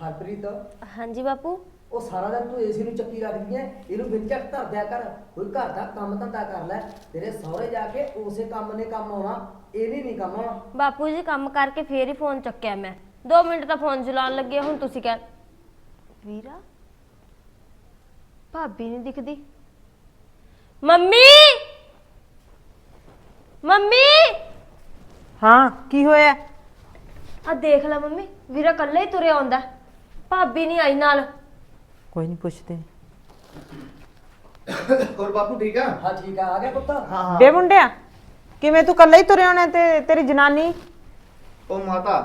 ਹਰਪ੍ਰੀਤ ਹਾਂਜੀ ਬਾਪੂ। ਉਹ ਸਾਰਾ ਦਿਨ ਤੂੰ ਏਸੀ ਨੂੰ ਚੱਕੀ ਰੱਖਦੀ ਐ ਇਹਨੂੰ ਵਿੱਚ ਝੱਟ ਧਰ ਦਿਆ ਕਰ। ਕੋਈ ਘਰ ਦਾ ਕੰਮ ਧੰਦਾ ਕਰ ਲੈ। ਤੇਰੇ ਸਹੁਰੇ ਜਾ ਕੇ ਉਸੇ ਕੰਮ ਨੇ ਕੰਮ ਆਉਣਾ ਇਹਨੇ ਨਹੀਂ ਕੰਮ ਆਉਣਾ। ਬਾਪੂ ਜੀ ਕੰਮ ਕਰਕੇ ਫੇਰ ਹੀ ਫੋਨ ਚੱਕਿਆ ਮੈਂ। 2 ਮਿੰਟ ਤਾਂ ਫੋਨ ਚਲਾਉਣ ਲੱਗੇ ਹੁਣ ਤੁਸੀਂ ਕਹਿ ਵੀਰਾ ਭਾਬੀ ਨਹੀਂ ਦਿਖਦੀ। ਮੰਮੀ! ਮੰਮੀ! ਹਾਂ ਕੀ ਹੋਇਆ? ਆ ਦੇਖ ਲੈ ਮੰਮੀ ਵੀਰਾ ਕੱਲਾ ਹੀ ਤੁਰਿਆ ਆਉਂਦਾ। ਭਾਬੀ ਨਹੀਂ ਆਈ ਨਾਲ। ਕੋਈ ਨਹੀਂ ਪੁੱਛਦੇ ਹੋਰ ਬਾਪੂ ਠੀਕ ਆ? ਹਾਂ ਠੀਕ ਆ। ਆ ਗਿਆ ਪੁੱਤ? ਹਾਂ ਬੇ ਮੁੰਡਿਆ ਕਿਵੇਂ ਤੂੰ ਇਕੱਲਾ ਹੀ ਤੁਰਿਆ ਹੋਣਾ ਤੇ ਤੇਰੀ ਜਨਾਨੀ? ਉਹ ਮਾਤਾ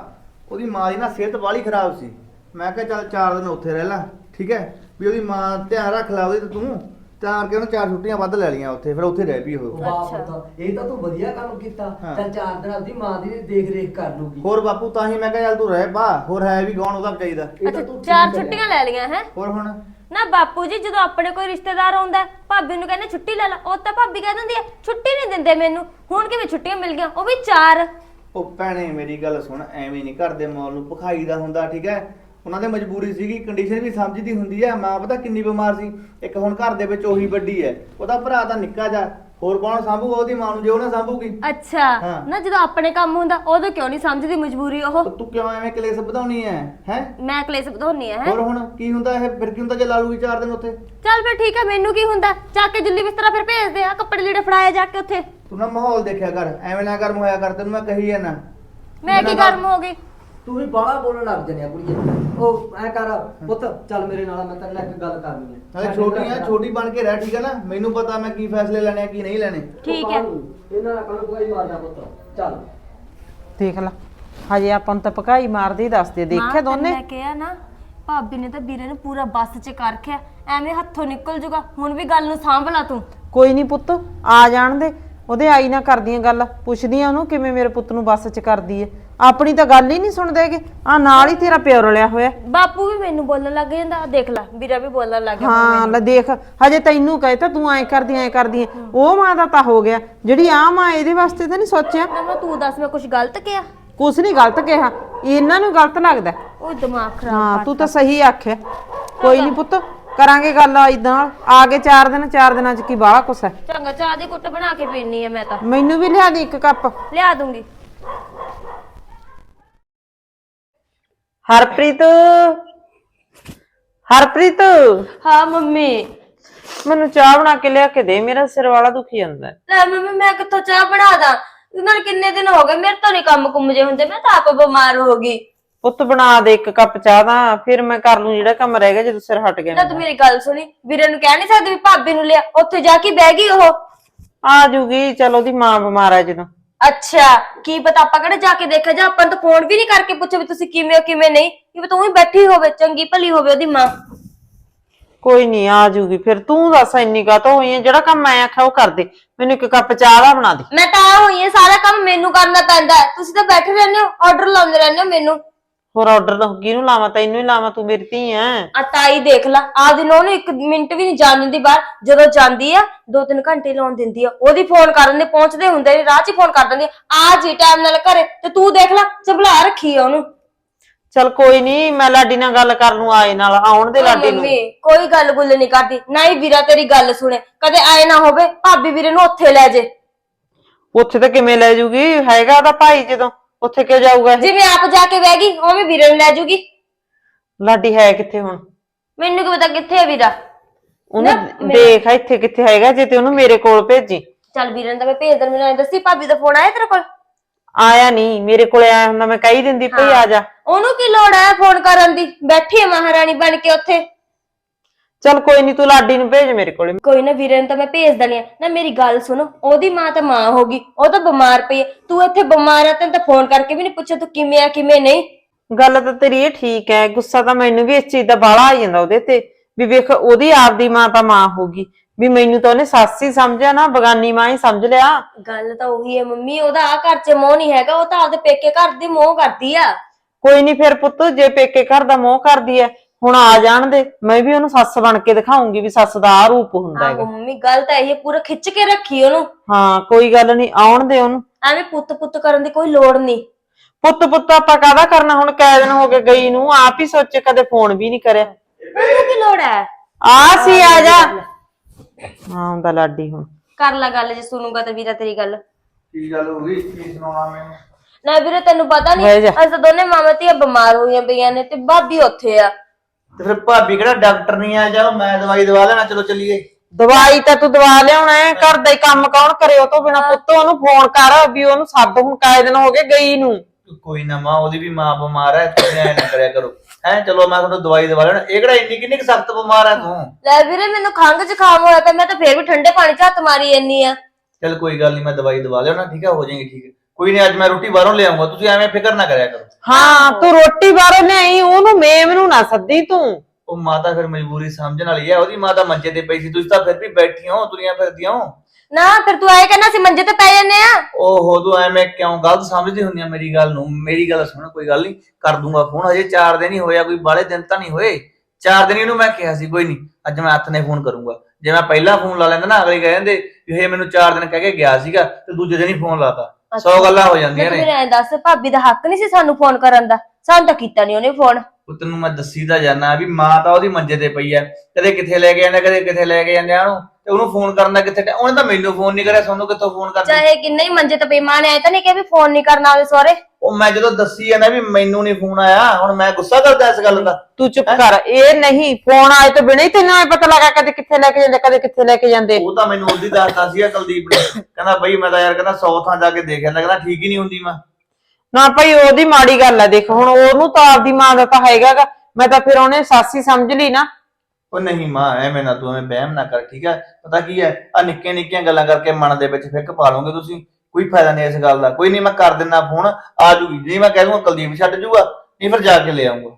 ਉਹਦੀ ਮਾਂ ਦੀ ਨਾ ਸਿਹਤ ਬਾਲੀ ਖਰਾਬ ਸੀ। ਮੈਂ ਕਿਹਾ ਚੱਲ 4 ਦਿਨ ਉੱਥੇ ਰਹਿ ਲਾ ਠੀਕ ਹੈ? ਵੀ ਉਹਦੀ ਮਾਂ ਧਿਆਨ ਰੱਖ ਲਾ ਉਹਦੀ ਤੇ ਤੂੰ। ਤਾਂ ਕਰਕੇ ਉਹਨੇ ਚਾਰ ਛੁੱਟੀਆਂ ਵੱਧ ਲੈ ਲਈਆਂ ਉੱਥੇ ਫਿਰ ਉੱਥੇ ਰਹਿ ਪਈ ਉਹ। ਵਾਹ ਅੱਛਾ। ਪੁੱਤ ਇਹ ਤਾਂ ਤੂੰ ਵਧੀਆ ਕੰਮ ਕੀਤਾ। ਹਾਂ। ਚੱਲ ਚਾਰ ਦਿਨ ਆਪਦੀ ਮਾਂ ਦੀ ਦੇਖ ਰੇਖ ਕਰ ਲੂਗੀ ਹੋਰ ਬਾਪੂ ਤਾਂ ਹੀ ਮੈਂ ਕਿਹਾ ਚੱਲ ਤੂੰ ਰਹਿ ਪਾ ਹੋਰ ਹੈ ਵੀ ਕੌਣ ਉਹਦਾ ਚਾਹੀਦਾ ਇਹ ਤਾਂ ਅੱਛਾ ਤੂੰ ਠੀਕ ਚਾਰ। ਛੁੱਟੀਆਂ ਲੈ ਲਈਆਂ ਹੈ? ਹੋਰ ਹੁਣ? ਨਾ ਬਾਪੂ ਜੀ ਜਦੋਂ ਆਪਣੇ ਕੋਈ ਰਿਸ਼ਤੇਦਾਰ ਆਉਂਦਾ ਹੈ, ਭਾਬੀ ਨੂੰ ਕਹਿੰਦੇ ਛੁੱਟੀ ਲੈ ਲੈ ਉਹ ਤਾਂ ਭਾਬੀ ਕਹਿ ਦਿੰਦੀ ਹੈ ਛੁੱਟੀ ਨਹੀਂ ਦਿੰਦੇ ਮੈਨੂੰ। ਹੁਣ ਕਿਵੇਂ ਛੁੱਟੀਆਂ ਮਿਲ ਗਈਆਂ? ਉਹ ਵੀ ਚਾਰ। ਉਹ ਭੈਣੇ ਮੇਰੀ ਗੱਲ ਸੁਣ ਐਵੇਂ ਨਹੀਂ ਘਰ ਦੇ ਮੌਲ ਨੂੰ ਭਖਾਈ ਦਾ ਹੁੰਦਾ ਠੀਕ ਹੈ? ਉਹਨਾਂ ਦੇ ਮਜਬੂਰੀ ਸੀਗੀ ਕੰਡੀਸ਼ਨ ਵੀ ਸਮਝਦੀ ਹੁੰਦੀ ਹੈ ਮਾਂ ਪਤਾ ਕਿੰਨੀ ਬਿਮਾਰ ਸੀ। ਇੱਕ ਹੁਣ ਘਰ ਦੇ ਵਿੱਚ ਉਹੀ ਵੱਡੀ ਹੈ ਉਹਦਾ ਭਰਾ ਤਾਂ ਨਿੱਕਾ ਜਾ ਹੋਰ ਕੌਣ ਸੰਭੂਗਾ ਉਹਦੀ ਮਾਂ ਨੂੰ ਜੇ ਉਹ ਨਾ ਸੰਭੂਗੀ? ਅੱਛਾ ਹਾਂ। ਨਾ ਜਦੋਂ ਆਪਣੇ ਕੰਮ ਹੁੰਦਾ ਉਦੋਂ ਕਿਉਂ ਨਹੀਂ ਸਮਝਦੀ ਮਜਬੂਰੀ ਉਹ? ਤਾਂ ਕਿਉਂ ਐਵੇਂ ਕਲੇਸ਼ ਵਧਾਉਣੀ ਹੈ ਹੈ? ਮੈਂ ਕਲੇਸ਼ ਵਧਾਉਣੀ ਹੈ? ਹੋਰ ਹੁਣ ਕੀ ਹੁੰਦਾ ਇਹ? ਫਿਰ ਕੀ ਹੁੰਦਾ ਜੇ ਲਾ ਲੂਗੀ 4 ਦਿਨ ਉੱਥੇ? ਚੱਲ ਫਿਰ ਠੀਕ ਹੈ ਮੈਨੂੰ ਕੀ ਹੁੰਦਾ? ਚੱਕ ਕੇ ਜੁੱਲੀ ਬਿਸਤਰਾ ਫਿਰ ਭੇਜ ਦੇ ਆ ਕੱਪੜੇ ਲੀੜੇ ਫੜਾਇਆ ਜਾ ਕੇ ਉੱਥੇ। ਤੂੰ ਨਾ ਮਾਹੌਲ ਦੇਖਿਆ ਕਰ ਐਵੇਂ ਨਾ ਗਰਮ ਹੋਇਆ ਕਰ ਤੈਨੂੰ ਮੈਂ ਕਹੀ ਹੈ ਨਾ। ਮੈਂ ਕੀ ਗਰਮ ਹੋ ਗਈ? ਤੂੰ ਵੀ ਬਾਹਲਾ ਬੋਲਣ ਲੱਗ ਜੰਨੇ ਕੁੜੀਏ। ਉਹ ਐ ਕਰ ਪੁੱਤ ਚੱਲ ਮੇਰੇ ਨਾਲ ਮੈਂ ਤੇਰੇ ਨਾਲ ਇੱਕ ਗੱਲ ਕਰਨੀ ਹੈ ਨਾਲੇ ਛੋਟੀ ਆ ਛੋਟੀ ਬਣ ਕੇ ਰਹਿ ਠੀਕ ਹੈ ਨਾ? ਮੈਨੂੰ ਪਤਾ ਮੈਂ ਕੀ ਫੈਸਲੇ ਲੈਣੇ ਆ ਕੀ ਨਹੀਂ ਲੈਣੇ। ਠੀਕ ਹੈ ਇਹਨਾਂ ਨਾਲ ਕੱਲ ਕੋਈ ਮਾਰਦਾ ਪੁੱਤ। ਚੱਲ। ਦੇਖ ਲੈ। ਹਜੇ ਆਪਾਂ ਨੂੰ ਤਾਂ ਪਕਾਈ ਮਾਰਦੇ ਦੱਸਦੇ ਦੇਖਿਆ ਦੋਨੇ? ਮੈਂ ਕਿਹਾ ਨਾ ਭਾਬੀ ਨੇ ਤਾਂ ਵੀਰੇ ਨੂੰ ਪੂਰਾ ਬੱਸ 'ਚ ਕਰ ਰੱਖਿਆ। ਐਵੇਂ ਹੱਥੋਂ ਨਿਕਲ ਜੂਗਾ। ਹੁਣ ਵੀ ਗੱਲ ਨੂੰ ਸਾਂਭ ਲਾ ਤੂੰ। ਕੋਈ ਨਹੀਂ ਪੁੱਤ ਆ ਜਾਣ ਦੇ। ਉਹਦੇ ਆਈ ਨਾ ਕਰਦੀਆਂ ਗੱਲ। ਪੁੱਛਦੀਆਂ ਉਹਨੂੰ ਕਿਵੇਂ ਮੇਰੇ ਪੁੱਤ ਨੂੰ ਬੱਸ 'ਚ ਕਰਦੀ ਏ। ਆਪਣੀ ਤਾਂ ਗੱਲ ਹੀ ਨਹੀਂ ਸੁਣਦੇਗੇ ਆ ਨਾਲ ਹੀ ਤੇਰਾ ਪਿਓ ਰਲਿਆ ਹੋਇਆ। ਬਾਪੂ ਵੀ ਮੈਨੂੰ ਬੋਲਣ ਲੱਗ ਜਾਂਦਾ ਆਹ ਦੇਖ ਲੈ ਵੀਰਾ ਵੀ ਬੋਲਣ ਲੱਗ ਗਿਆ ਹਾਂ ਲੈ ਦੇਖ ਹਜੇ ਤੈਨੂੰ ਕਹੇ ਤਾਂ ਤੂੰ ਐ ਕਰਦੀ ਐ ਕਰਦੀ ਐ। ਉਹ ਮਾਂ ਦਾ ਤਾਂ ਹੋ ਗਿਆ। ਜਿਹੜੀ ਆ ਮਾਂ ਇਹਦੇ ਵਾਸਤੇ ਤਾਂ ਨਹੀਂ ਸੋਚਿਆ। ਨਾ ਮੈਂ ਤੂੰ ਦੱਸ ਮੈਂ ਕੁਝ ਗਲਤ ਕਿਹਾ? ਕੁਛ ਨਹੀਂ ਗਲਤ ਕਿਹਾ। ਇਹਨਾਂ ਨੂੰ ਗਲਤ ਲੱਗਦਾ। ਉਹ ਦਿਮਾਗ ਖਰਾਬ ਹਾਂ ਤੂੰ ਤਾਂ ਸਹੀ ਆਖਿਆ। ਕੋਈ ਨਹੀਂ ਪੁੱਤ ਕਰਾਂਗੇ ਗੱਲ ਇਦਾਂ ਨਾਲ। ਆ ਗਏ 4 ਦਿਨ 4 ਦਿਨਾਂ ਚ ਕੀ ਬਾਹਲਾ ਕੁਛ ਹੈ। ਚੰਗਾ ਚਾਹ ਦੀ ਕੁੱਟ ਬਣਾ ਕੇ ਪੀਣੀ ਹੈ ਮੈਂ ਤਾਂ। ਮੈਨੂੰ ਵੀ ਲਿਆ ਦੇ ਇੱਕ ਕੱਪ। ਲਿਆ ਦੂੰਗੀ। ਹਰਪ੍ਰੀਤ। ਹਰਪ੍ਰੀਤ। ਹਾਂ ਮੰਮੀ। ਮੈਨੂੰ ਚਾਹ ਬਣਾ ਕੇ ਲਿਆ ਕੇ ਦੇ ਮੇਰਾ ਸਿਰ ਵਾਲਾ ਦੁਖੀ ਜਾਂਦਾ। ਹੈ। ਲੈ ਮੰਮੀ ਮੈਂ ਕਿੱਥੋਂ ਚਾਹ ਬਣਾ ਦਾਂ? ਨਾਲ ਕਿੰਨੇ ਦਿਨ ਹੋ ਗਏ ਮੇਰੇ ਤੋਂ ਨਹੀਂ ਕੰਮ ਕੁੰਮ ਜੇ ਹੁੰਦੇ ਮੈਂ ਤਾਂ ਆਪ ਬਿਮਾਰ ਹੋ ਗਈ। ਪੁੱਤ ਬਣਾ ਦੇ ਇੱਕ ਕੱਪ ਚਾਹ ਦਾ ਫਿਰ ਮੈਂ ਕਰ ਲੂੰ ਜਿਹੜਾ ਕੰਮ ਰਹਿ ਗਿਆ ਜਦੋਂ ਸਿਰ ਹਟ ਗਿਆ ਨਾ ਤੂੰ ਮੇਰੀ ਗੱਲ ਸੁਣੀ ਵੀਰੇ ਨੂੰ ਕਹਿ ਨਹੀਂ ਸਕਦੀ ਵੀ ਭਾਬੀ ਨੂੰ ਲਿਆ ਉੱਥੇ ਜਾ ਕੇ ਬਹਿ ਗਈ ਉਹ। ਆ ਜੂਗੀ ਚਲ ਉਹਦੀ ਮਾਂ ਬਿਮਾਰ ਹੈ ਜਦੋਂ। ਅੱਛਾ ਕੀ ਪਤਾ ਆਪਾਂ ਕਿਹੜੇ ਜਾ ਕੇ ਦੇਖਿਆ? ਜਾਂ ਆਪਾਂ ਨੂੰ ਤਾਂ ਫੋਨ ਵੀ ਨਹੀਂ ਕਰਕੇ ਪੁੱਛੇ ਵੀ ਤੁਸੀਂ ਕਿਵੇਂ ਹੋ ਕਿਵੇਂ ਨਹੀਂ। ਕਿ ਵੀ ਤੂੰ ਹੀ ਬੈਠੀ ਹੋਵੇ ਚੰਗੀ ਭਲੀ ਹੋਵੇ ਉਹਦੀ ਮਾਂ। ਕੋਈ ਨਹੀਂ ਆ ਜੂਗੀ। ਫਿਰ ਤੂੰ ਦੱਸ ਇੰਨੀ ਤਾਂ ਹੋਈ ਹੈ ਜਿਹੜਾ ਕੰਮ ਮੈਂ ਆਖਿਆ ਉਹ ਕਰ ਦੇ। ਮੈਨੂੰ ਇੱਕ ਕੱਪ ਚਾਹ ਦਾ ਬਣਾ ਦੇ। ਮੈਂ ਤਾਂ ਆ ਹੋਈ ਹਾਂ ਸਾਰਾ ਕੰਮ ਮੈਨੂੰ ਕਰਨਾ ਪੈਂਦਾ ਹੈ। ਤੁਸੀਂ ਤਾਂ ਬੈਠੇ ਰਹਿੰਦੇ ਹੋ ਆਰਡਰ ਲਾਉਂਦੇ ਰਹਿੰਦੇ ਹੋ ਮੈਨੂੰ। ਹੋਰ ਆਰਡਰ ਦਾ ਕਿਹਨੂੰ ਲਾਵਾਂ ਤੈਨੂੰ ਹੀ ਲਾਵਾਂ ਤੂੰ ਮੇਰੀ ਧੀ ਐ। ਆ ਤਾਈ ਦੇਖ ਲਾ ਆ ਦਿਨ ਉਹਨੂੰ ਇੱਕ ਮਿੰਟ ਵੀ ਨਹੀਂ ਜਾਣ ਦਿੰਦੀ ਬਾਹਰ। ਜਦੋਂ ਜਾਂਦੀ ਆ ਦੋ ਤਿੰਨ ਘੰਟੇ ਲਾਉਣ ਦਿੰਦੀ ਆ। ਉਹਦੀ ਫੋਨ ਕਰਨ ਦੇ ਪਹੁੰਚਦੇ ਹੁੰਦੇ ਨੇ ਰਾਹ 'ਚ ਫੋਨ ਕਰ ਦਿੰਦੀ ਆ। ਆ ਜੀ ਟਾਈਮ ਨਾਲ ਘਰੇ ਤੇ ਤੂੰ ਦੇਖ ਲੈ ਚਬਲਾ ਰੱਖੀ ਆ ਉਹਨੂੰ। ਚਲ ਕੋਈ ਨਹੀਂ ਮੈਂ ਲਾਡੀ ਨਾਲ ਗੱਲ ਕਰ ਲੂੰ ਆਏ ਨਾਲ ਆਉਣ ਦੇ ਲਾਡੀ ਨੂੰ। ਮੰਮੀ ਕੋਈ ਗੱਲ ਗੁੱਲ ਨਹੀਂ ਕਰਦੀ। ਨਾ ਹੀ ਵੀਰਾ ਤੇਰੀ ਗੱਲ ਸੁਣੇ। ਕਦੇ ਆਏ ਨਾ ਹੋਵੇ ਭਾਬੀ ਵੀਰੇ ਨੂੰ ਉੱਥੇ ਲੈ ਜੇ। ਉੱਥੇ ਤਾਂ ਕਿਵੇਂ ਲੈ ਜੂਗੀ? ਹੈਗਾ ਉਹਦਾ ਭਾਈ ਜਦੋਂ। ਉੱਥੇ ਕਿਉਂ ਜਾਊਗਾ ਇਹ? ਜਿਵੇਂ ਆਪ ਜਾ ਕੇ ਬਹਿ ਗਈ ਉਵੇਂ ਵੀਰੇ ਨੂੰ ਲੈ ਜੂਗੀ ਲਾਡੀ ਹੈ ਕਿੱਥੇ ਹੁਣ? ਮੈਨੂੰ ਕੀ ਪਤਾ ਕਿੱਥੇ ਹੈ ਵੀਰਾ। ਉਹਨੂੰ ਮੈਂ- ਦੇਖ ਇੱਥੇ ਕਿੱਥੇ ਹੈਗਾ ਜੇ ਤੇ ਉਹਨੂੰ ਮੇਰੇ ਕੋਲ ਭੇਜੀ। ਚੱਲ ਵੀਰੇ ਨੂੰ ਤਾਂ ਮੈਂ ਭੇਜ ਦਰ ਮੈਨੂੰ ਐਂ ਦੱਸੀ ਭਾਬੀ ਦਾ ਫੋਨ ਆਇਆ ਤੇਰੇ ਕੋਲ? ਆਇਆ ਨਹੀਂ ਮੇਰੇ ਕੋਲੇ ਆਇਆ ਹੁੰਦਾ ਮੈਂ ਕਹੀ ਦਿੰਦੀ ਭਈ ਆ ਜਾ। ਉਹਨੂੰ ਕੀ ਲੋੜ ਹੈ ਫੋਨ ਕਰਨ ਦੀ? ਬੈਠੀ ਹੈ ਮਹਾਰਾਣੀ ਬਣ ਕੇ ਉੱਥੇ। ਚਲ ਕੋਈ ਨਹੀਂ ਤੂੰ ਲਾਡੀ ਨੂੰ ਭੇਜ ਮੇਰੇ ਕੋਲੇ। ਕੋਈ ਨਾ ਵੀਰੇ ਨੂੰ ਤਾਂ ਮੈਂ ਭੇਜ ਦਣੀ ਆ ਨਾ ਮੇਰੀ ਗੱਲ ਸੁਣ ਉਹਦੀ ਮਾਂ ਤਾਂ ਮਾਂ ਹੋ ਗਈ ਉਹ ਤਾਂ ਬਿਮਾਰ ਪਈ ਹੈ। ਤੂੰ ਇੱਥੇ ਬਿਮਾਰ ਆ ਤੈਨੂੰ ਤਾਂ ਫੋਨ ਕਰਕੇ ਵੀ ਨਹੀਂ ਪੁੱਛਿਆ ਤੂੰ ਕਿਵੇਂ ਆ ਕਿਵੇਂ ਨਹੀਂ। ਗੱਲ ਤਾਂ ਤੇਰੀ ਇਹ ਠੀਕ ਹੈ ਗੁੱਸਾ ਤਾਂ ਮੈਨੂੰ ਵੀ ਇਸ ਚੀਜ਼ ਦਾ ਬਾਲਾ ਆ ਜਾਂਦਾ ਉਹਦੇ ਤੇ ਵੀ ਵੇਖ ਉਹਦੀ ਆਪਦੀ ਮਾਂ ਤਾਂ ਮਾਂ ਹੋਗੀ ਵੀ ਮੈਨੂੰ ਤਾਂ ਉਹਨੇ ਸੱਸ ਹੀ ਸਮਝਿਆ ਨਾ ਬਗਾਨੀ ਮਾਂ ਹੀ ਸਮਝ ਲਿਆ। ਗੱਲ ਤਾਂ ਉਹੀ ਹੈ ਮੰਮੀ ਉਹਦਾ ਆ ਘਰ 'ਚ ਮੋਹ ਨਹੀਂ ਹੈਗਾ ਉਹ ਤਾਂ ਆਪਦੇ ਪੇਕੇ ਘਰ ਦੀ ਮੋਹ ਕਰਦੀ ਆ। ਕੋਈ ਨਹੀਂ ਫਿਰ ਪੁੱਤ ਜੇ ਪੇਕੇ ਘਰ ਦਾ ਮੋਹ ਕਰਦੀ ਐ ਹੁਣ ਆ ਜਾਣ ਦੇ ਮੈਂ ਵੀ ਉਹਨੂੰ ਸੱਸ ਬਣ ਕੇ ਦਿਖਾਉਂਗੀ ਵੀ ਸੱਸ ਦਾ ਆ ਰੂਪ ਹੁੰਦਾ ਆਹੋ ਹੈਗਾ। ਮੰਮੀ ਗੱਲ ਤਾਂ ਇਹ ਹੈ, ਪੂਰਾ ਖਿੱਚ ਕੇ ਰੱਖੀ ਉਹਨੂੰ। ਹਾਂ ਕੋਈ ਗੱਲ ਨਹੀਂ ਆਉਣ ਦੇ ਉਹਨੂੰ। ਐਵੇਂ ਪੁੱਤ ਪੁੱਤ ਕਰਨ ਦੀ ਕੋਈ ਲੋੜ ਨਹੀਂ। ਪੁੱਤ ਪੁੱਤ ਆਪਾਂ ਕਾਹਦਾ ਕਰਨਾ ਹੁਣ ਕੈ ਦਿਨ ਹੋ ਗਏ ਗਈ ਨੂੰ ਆਪ ਹੀ ਸੋਚੇ ਕਦੇ ਫੋਨ ਵੀ ਨਹੀਂ ਕਰਿਆ। ਉਹਨੂੰ ਕੀ ਲੋੜ ਹੈ? ਆ ਸੀ ਆ ਜਾ। ਹਾਂ ਹੁੰਦਾ ਲਾਡੀ ਹੁਣ। ਕਰ ਲੈ ਗੱਲ ਜੇ ਸੁਣੂਗਾ ਤਾਂ ਵੀਰਾ ਤੇਰੀ ਗੱਲ। ਕੀ ਗੱਲ ਹੋ ਗਈ? ਕੀ ਸੁਣਾਉਣਾ ਮੈਨੂੰ ਨਾ ਵੀਰੇ ਤੈਨੂੰ ਪਤਾ ਨਹੀਂ ਬਹਿ ਜਾ। ਅਸੀਂ ਤਾਂ ਦੋਨੇ ਮਾਮਾ ਧੀਆਂ ਬਿਮਾਰ ਹੋਈਆਂ ਪਈਆਂ ਨੇ ਤੇ ਭਾਬੀ ਉੱਥੇ ਆ। ਤੇ ਫਿਰ ਭਾਬੀ ਕਿਹੜਾ ਡਾਕਟਰ ਨਹੀਂ ਆ ਜਾਓ ਮੈਂ ਦਵਾਈ ਦਵਾ ਲੈਣਾ ਚਲੋ ਚੱਲੀਏ। ਦਵਾਈ ਤਾਂ ਤੂੰ ਦਵਾ ਲਿਆਉਣਾ ਹੈ ਘਰ ਦਾ ਹੀ ਕੰਮ ਕੌਣ ਕਰੇ ਉਹ ਤੋਂ ਬਿਨਾ ਪੁੱਤ ਉਹਨੂੰ ਫੋਨ ਕਰ ਵੀ ਉਹਨੂੰ ਸੱਦ ਹੁਣ ਕਾਇ ਦਿਨ ਹੋ ਗਏ ਗਈ ਨੂੰ। ਕੋਈ ਨਾ ਮਾਂ ਉਹਦੀ ਵੀ ਮਾਂ ਬਿਮਾਰ ਹੈ ਤੁਸੀਂ ਐ ਨਾ ਕਰਿਆ ਕਰੋ। ਹੈ ਚਲੋ ਮੈਂ ਤੁਹਾਨੂੰ ਦਵਾਈ ਦਵਾ ਲੈਣਾ। ਇਹ ਕਿਹੜਾ ਇੰਨੀ ਕਿੰਨੀ ਸਖਤ ਬਿਮਾਰ ਹੈ ਤੂੰ? ਲੈ ਵੀਰੇ ਮੈਨੂੰ ਖੰਘ ਜ਼ੁਕਾਮ ਹੋਇਆ ਤਾਂ ਮੈਂ ਤਾਂ ਫੇਰ ਵੀ ਠੰਡੇ ਪਾਣੀ 'ਚ ਹੱਥ ਮਾਰੀ ਜੰਨੀ ਆ ਚਲ ਕੋਈ ਗੱਲ ਨਹੀਂ ਮੈਂ ਦਵਾਈ ਦਵਾ ਲਿਆਉਣਾ ਠੀਕ ਹੈ? ਹੋ ਜਾਏਗੀ ਠੀਕ ਹੈ। ਕੋਈ ਨਹੀਂ ਅੱਜ ਮੈਂ ਰੋਟੀ ਬਾਹਰੋਂ ਲੈ ਆਉਂਗਾ ਤੁਸੀਂ ਐਵੇਂ ਫਿਕਰ ਨਾ ਕਰਿਆ ਕਰੋ। ਹਾਂ ਤੂੰ ਰੋਟੀ ਬਾਹਰੋਂ ਲਿਆਈ ਉਹਨੂੰ ਮੇਮ ਨੂੰ ਨਾ ਸੱਦੀ ਤੂੰ। ਉਹ ਮਾਤਾ ਫਿਰ ਮਜਬੂਰੀ ਸਮਝਣ ਵਾਲੀ ਹੈ ਉਹਦੀ ਮਾਤਾ ਮੰਜੇ ਤੇ ਪਈ ਸੀ ਤੁਸੀਂ ਤਾਂ ਫਿਰ ਵੀ ਬੈਠੀਆਂ ਹੋ ਤੁਰੀਆਂ ਫਿਰਦੀਆਂ ਹੋ। ਨਾ ਫਿਰ ਤੂੰ ਆਏ ਕਹਿੰਦਾ ਸੀ ਮੰਜੇ ਤੇ ਪੈ ਜੰਨੇ ਆ। ਓਹੋ ਤੂੰ ਐਵੇਂ ਕਿਉਂ ਗਲਤ ਸਮਝਦੀ ਹੁੰਦੀ ਆ ਮੇਰੀ ਗੱਲ ਨੂੰ? ਮੇਰੀ ਗੱਲ ਸੁਣ ਕੋਈ ਗੱਲ ਨਹੀਂ ਕਰ ਦੂੰਗਾ ਫੋਨ ਹਜੇ 4 ਦਿਨ ਹੀ ਹੋਇਆ ਕੋਈ ਬਾਲੇ ਦਿਨ ਤਾਂ ਨਹੀਂ ਹੋਏ। 4 ਦਿਨ ਇਹਨੂੰ ਮੈਂ ਕਿਹਾ ਸੀ ਕੋਈ ਨਹੀਂ ਅੱਜ ਮੈਂ ਹੱਥ ਨੇ ਫੋਨ ਕਰੂੰਗਾ। ਜੇ ਮੈਂ ਪਹਿਲਾਂ ਫੋਨ ਲਾ ਲੈਂਦਾ ਨਾ ਅਗਲੇ ਕਹਿੰਦੇ ਵੀ ਇਹ ਮੈਨੂੰ 4 ਦਿਨ ਕਹਿ ਕੇ ਗਿਆ ਸੀਗਾ ਤੇ ਦੂਜੇ ਦਿਨ ਹੀ ਫੋਨ ਲਾਤਾ। 100 ਗੱਲਾਂ ਹੋ ਜਾਂਦੀਆਂ ਨੇ। ਮੇਰੇ ਐਂ ਦੱਸ ਭਾਬੀ ਦਾ ਹੱਕ ਨਹੀਂ ਸੀ ਸਾਨੂੰ ਫੋਨ ਕਰਨ ਦਾ। ਸਾਨੂੰ ਤਾਂ ਕੀਤਾ ਨਹੀਂ ਉਹਨੇ ਫੋਨ। ਉਹ ਤੈਨੂੰ ਮੈਂ ਦੱਸੀ ਤਾਂ ਜਾਣਾ ਵੀ ਮਾਂ ਤਾਂ ਉਹਦੀ ਮੰਜੇ ਤੇ ਪਈ ਐ। ਕਦੇ ਕਿੱਥੇ ਲੈ ਕੇ ਜਾਂਦਾ ਕਦੇ ਕਿੱਥੇ ਲੈ ਕੇ ਜਾਂਦੇ ਆ ਉਹਨੂੰ। ਤੇ ਉਹਨੂੰ ਫੋਨ ਕਰਨ ਦਾ ਕਿੱਥੇ ਟੈ- ਉਹਨੇ ਤਾਂ ਮੈਨੂੰ ਫੋਨ ਨਹੀਂ ਕਰਿਆ ਤੁਹਾਨੂੰ ਕਿੱਥੋਂ ਫੋਨ ਕਰਨਾ? ਚਾਹੇ ਕਿੰਨੇ ਹੀ ਮੰਜੇ ਤੇ ਪਈ ਮਾਂ ਨੇ ਐ ਤਾਂ ਨਹੀਂ ਕਿਹਾ ਵੀ ਫੋਨ ਨਹੀਂ ਕਰਨਾ ਉਹਦੇ ਸਹੁਰੇ? ਉਹ ਮੈਂ ਜਦੋਂ ਦੱਸੀ ਆ ਨਾ ਵੀ ਮੈਨੂੰ ਨਹੀਂ ਫੋਨ ਆਇਆ ਹੁਣ ਮੈਂ ਗੁੱਸਾ ਕਰਦਾ ਇਸ ਗੱਲ ਦਾ। ਤੂੰ ਚੁੱਪ ਕਰ ਇਹ ਨਹੀਂ ਫੋਨ ਆਏ ਤੋਂ ਬਿਨਾਂ ਹੀ ਤੈਨੂੰ ਐ ਪਤਾ ਲੱਗਾ ਕਦੇ ਕਿੱਥੇ ਲੈ ਕੇ ਜਾਂਦੇ ਕਦੇ ਕਿੱਥੇ ਲੈ ਕੇ ਜਾਂਦੇ। ਉਹ ਤਾਂ ਮੈਨੂੰ ਉਹਦੀ ਦੱਸਦਾ ਸੀਗਾ ਕੁਲਦੀਪ ਨੇ। ਕਹਿੰਦਾ ਬਈ ਮੈਂ ਤਾਂ ਯਾਰ ਕਹਿੰਦਾ 100 ਥਾਂ ਜਾ ਕੇ ਦੇਖ ਆਂਦਾ ਕਹਿੰਦਾ ਠੀਕ ਹੀ ਨਹੀਂ ਹੁੰਦੀ ਮੈਂ। ਨਾ ਭਾਈ ਉਹਦੀ ਮਾੜੀ ਗੱਲ ਆ ਦੇਖ ਹੁਣ ਉਹਨੂੰ ਤਾਂ ਆਪਦੀ ਮਾਂ ਦਾ ਤਾਂ ਹੈਗਾਗਾ। ਮੈਂ ਤਾਂ ਫਿਰ ਉਹਨੇ ਸਾਸੀ ਸਮਝ ਲਈ ਨਾ ਉਹ ਨਹੀਂ ਮਾਂ ਐਵੇਂ ਨਾ ਤੂੰ ਐਵੇਂ ਵਹਿਮ ਨਾ ਕਰ ਠੀਕ ਹੈ? ਪਤਾ ਕੀ ਹੈ? ਆ ਨਿੱਕੀਆਂ ਨਿੱਕੀਆਂ ਗੱਲਾਂ ਕਰਕੇ ਮਨ ਦੇ ਵਿੱਚ ਫਿੱਕ ਪਾ ਲਓਗੇ ਤੁਸੀਂ। ਕੋਈ ਫਾਇਦਾ ਨਹੀਂ ਇਸ ਗੱਲ ਦਾ। ਕੋਈ ਨਹੀਂ ਮੈਂ ਕਰ ਦਿੰਦਾ ਫੋਨ ਆ ਜੂਗੀ। ਜੇ ਮੈਂ ਕਹਿ ਦੂੰਗਾ ਕੁਲਦੀਪ ਛੱਡ ਜੂਗਾ। ਨਹੀਂ ਫਿਰ ਜਾ ਕੇ ਲੈ ਆਉਂਗਾ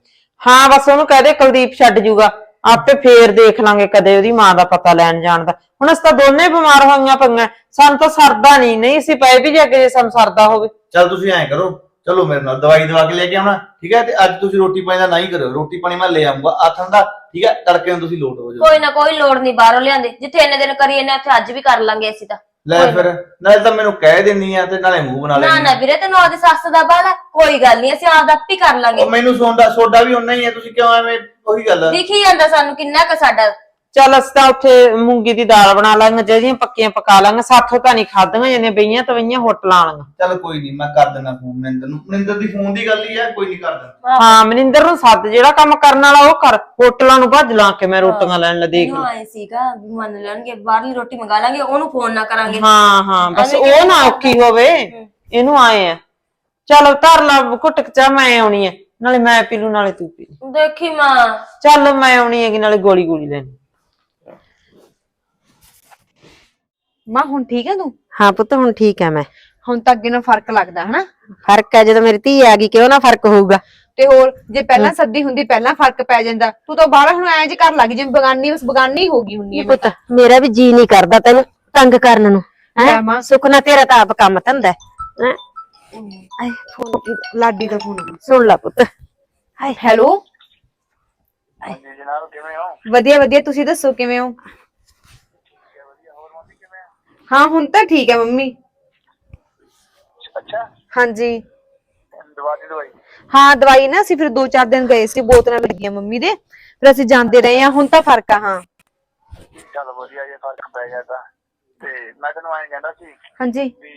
ਹਾਂ ਬਸ ਉਹਨੂੰ ਕਹਦੇ ਕੁਲਦੀਪ ਛੱਡ ਜੂਗਾ। ਆਪੇ ਫੇਰ ਦੇਖ ਲਾਂਗੇ ਕਦੇ ਉਹਦੀ ਮਾਂ ਦਾ ਪਤਾ ਲੈਣ ਜਾਣ ਦਾ। ਹੁਣ ਅਸੀਂ ਤਾਂ ਦੋਨੇ ਬਿਮਾਰ ਹੋਈਆਂ ਪਈਆਂ। ਸਾਨੂੰ ਤਾਂ ਸਰਦਾ ਨਹੀਂ। ਨਹੀਂ ਸੀ ਪਏ ਵੀ ਜੇ ਕਿ ਸਾਨੂੰ ਸਰਦਾ ਹੋਵੇ। ਚੱਲ ਤੁਸੀਂ ਐਂ ਕਰੋ। ਚਲੋ ਮੇਰੇ ਨਾਲ ਦਵਾਈ ਦਵਾ ਕੇ ਲੈ ਕੇ ਆਉਣਾ ਠੀਕ ਹੈ? ਤੇ ਅੱਜ ਤੁਸੀਂ ਰੋਟੀ ਪਾਣੀ ਦਾ ਨਹੀਂ ਕਰਿਓ। ਰੋਟੀ ਪਾਣੀ ਮੈਂ ਲੈ ਆਉਂਗਾ ਆਥਣ ਦਾ ਠੀਕ ਹੈ ਤੜਕੇ ਨੂੰ ਤੁਸੀਂ ਲੋਟ ਹੋ ਜਾਓ। ਕੋਈ ਨਾ ਕੋਈ ਲੋੜ ਨਹੀਂ ਬਾਹਰੋਂ ਲਿਆਂਦੇ। ਜਿੱਥੇ ਇੰਨੇ ਦਿਨ ਕਰੀਏ ਨੇ ਉੱਥੇ ਅੱਜ ਵੀ ਕਰ ਲਾਂਗੇ ਅਸੀਂ ਤਾਂ। ਲੈ ਫਿਰ ਨਾਲੇ ਤਾਂ ਮੈਨੂੰ ਕਹਿ ਦਿੰਨੀ ਆ ਤੇ ਨਾਲੇ ਮੂੰਹ ਬਣਾ ਨਾ ਲੈਣੀ ਨਾ ਵੀਰੇ ਤੈਨੂੰ ਆਪਦੀ ਸੱਸ ਦਾ ਬਾਲ ਕੋਈ ਗੱਲ ਨਹੀਂ ਅਸੀਂ ਆਪਦਾ ਆਪੇ ਕਰ ਲਾਂਗੇ। ਉਹ ਮੈਨੂੰ ਸੋਡਾ ਸੋਡਾ ਵੀ ਉਨਾ ਹੀ ਹੈ ਤੁਸੀਂ ਕਿਉਂ ਐਵੇਂ ਉਹੀ ਗੱਲ ਆ। ਦਿਖੀ ਜਾਂਦਾ ਸਾਨੂੰ ਕਿੰਨਾ ਕ ਸਾਡਾ ਚੱਲ ਅਸੀਂ ਤਾਂ ਉੱਥੇ ਮੂੰਗੀ ਦੀ ਦਾਲ ਬਣਾ ਲਾਂਗੇ ਜਿਹੜੀਆਂ ਪੱਕੀਆਂ ਪਕਾ ਲਾਂਗੇ ਸਾਥੋਂ ਤਾਂ ਨਹੀਂ ਖਾਧੀਆਂ ਜਾਂਦੀਆਂ ਬਈਆਂ ਤਵਈਆਂ ਹੁੱਟ ਲਾਂਗੇ। ਚੱਲ ਕੋਈ ਨਹੀਂ ਮੈਂ ਕਰ ਦਿੰਦਾ ਫੋਨ ਮਨਿੰਦਰ ਨੂੰ। ਮਨਿੰਦਰ ਦੀ ਫੋਨ ਦੀ ਗੱਲ ਹੀ ਹੈ ਕੋਈ ਨਹੀਂ ਕਰ ਦਿੰਦਾ। ਹਾਂ। ਮਨਿੰਦਰ ਨੂੰ ਸੱਦ ਜਿਹੜਾ ਕੰਮ ਕਰਨ ਵਾਲਾ ਉਹ ਕਰ ਹੋਟਲਾਂ ਨੂੰ ਭੱਜ ਲਾਂ ਕੇ ਮੈਂ ਰੋਟੀਆਂ ਲੈਣ ਲਾ ਦੇਖ ਮੈਨੂੰ ਆਏ ਸੀਗਾ ਵੀ ਮੰਨ ਲੈਣਗੇ ਬਾਹਰਲੀ ਰੋਟੀ ਮੰਗਾ ਲਾਂਗੇ ਉਹਨੂੰ ਫੋਨ ਨਾ ਕਰਾਂਗੇ। ਹਾਂ ਹਾਂ ਬਸ ਉਹ ਨਾ ਔਖੀ ਹੋਵੇ। ਇਹਨੂੰ ਆਏ ਆ। ਚੱਲ ਧਰ ਲਾ ਘੁੱਟ ਕੇ ਚਾਹ ਮੈਂ ਆਉਣੀ ਐ ਨਾਲੇ ਮੈਂ ਪੀ ਲੂ ਨਾਲੇ ਤੂੰ ਪੀ ਲਈ। ਦੇਖੀ ਮਾਂ। ਚੱਲ ਮੈਂ ਆਉਣੀ ਹੈਗੀ ਨਾਲੇ ਗੋਲੀ ਗੋਲੀ ਲੈਣੀ। ਮਾਂ ਹੁਣ ਠੀਕ ਹੈ ਤੂੰ? ਹਾਂ ਪੁੱਤ ਹੁਣ ਠੀਕ ਹੈ ਮੈਂ। ਹੁਣ ਤਾਂ ਅੱਗੇ ਨਾਲ ਫ਼ਰਕ ਲੱਗਦਾ ਹਨਾ? ਫ਼ਰਕ ਹੈ ਜਦੋਂ ਮੇਰੀ ਧੀ ਆ ਗਈ ਕਿਉਂ ਨਾ ਫ਼ਰਕ ਹੋਊਗਾ? ਤੇ ਹੋਰ ਜੇ ਪਹਿਲਾਂ ਸੱਦੀ ਹੁੰਦੀ ਪਹਿਲਾਂ ਫ਼ਰਕ ਪੈ ਜਾਂਦਾ। ਤੂੰ ਤਾਂ ਬਾਹਰ ਹੁਣ ਐਂ ਜੇ ਕਰ ਲੱਗ ਜਿਵੇਂ ਬਗਾਨੀ ਬਸ ਬਗਾਨੀ ਹੋ ਗਈ ਹੁੰਨੀ ਹੈ ਪੁੱਤ ਮੇਰਾ ਵੀ ਜੀ ਨਹੀਂ ਕਰਦਾ ਤੈਨੂੰ ਤੰਗ ਕਰਨ ਨੂੰ ਲੈ ਹੈ ਮਾਂ। ਸੁਖਨਾ ਤੇਰਾ ਤਾਂ ਆਪ ਕੰਮ ਧੰਦਾ ਹੈ ਆਏ ਫੋਨ ਕੀ- ਲਾਡੀ ਦਾ ਫੋਨ ਸੁਣ ਲੈ ਪੁੱਤ। ਹਾਏ ਹੈਲੋ ਜਨਾਬ ਕਿਵੇਂ ਹੋ? ਵਧੀਆ ਵਧੀਆ ਤੁਸੀਂ ਦੱਸੋ ਕਿਵੇਂ ਹੋ? ਹਾਂ ਹੁਣ ਤਾਂ ਠੀਕ ਹੈ ਮੰਮੀ। ਅੱਛਾ। ਹਾਂਜੀ। ਦਵਾ ਦੀ ਦਵਾਈ। ਹਾਂ ਦਵਾਈ ਨਾ ਅਸੀਂ ਫਿਰ 2-4 ਦਿਨ ਗਏ ਸੀ ਬੋਤਲਾਂ ਲੱਗੀਆਂ ਮੰਮੀ ਦੇ। ਫਿਰ ਅਸੀਂ ਜਾਂਦੇ ਰਹੇ ਹਾਂ ਹੁਣ ਤਾਂ ਫ਼ਰਕ ਆ ਹਾਂ। ਚਲ ਵਧੀਆ ਜੇ ਫ਼ਰਕ ਪੈ ਗਿਆ ਤਾਂ। ਤੇ ਮੈਂ ਤੈਨੂੰ ਐਂ ਕਹਿੰਦਾ ਸੀ ਹਾਂਜੀ। ਵੀ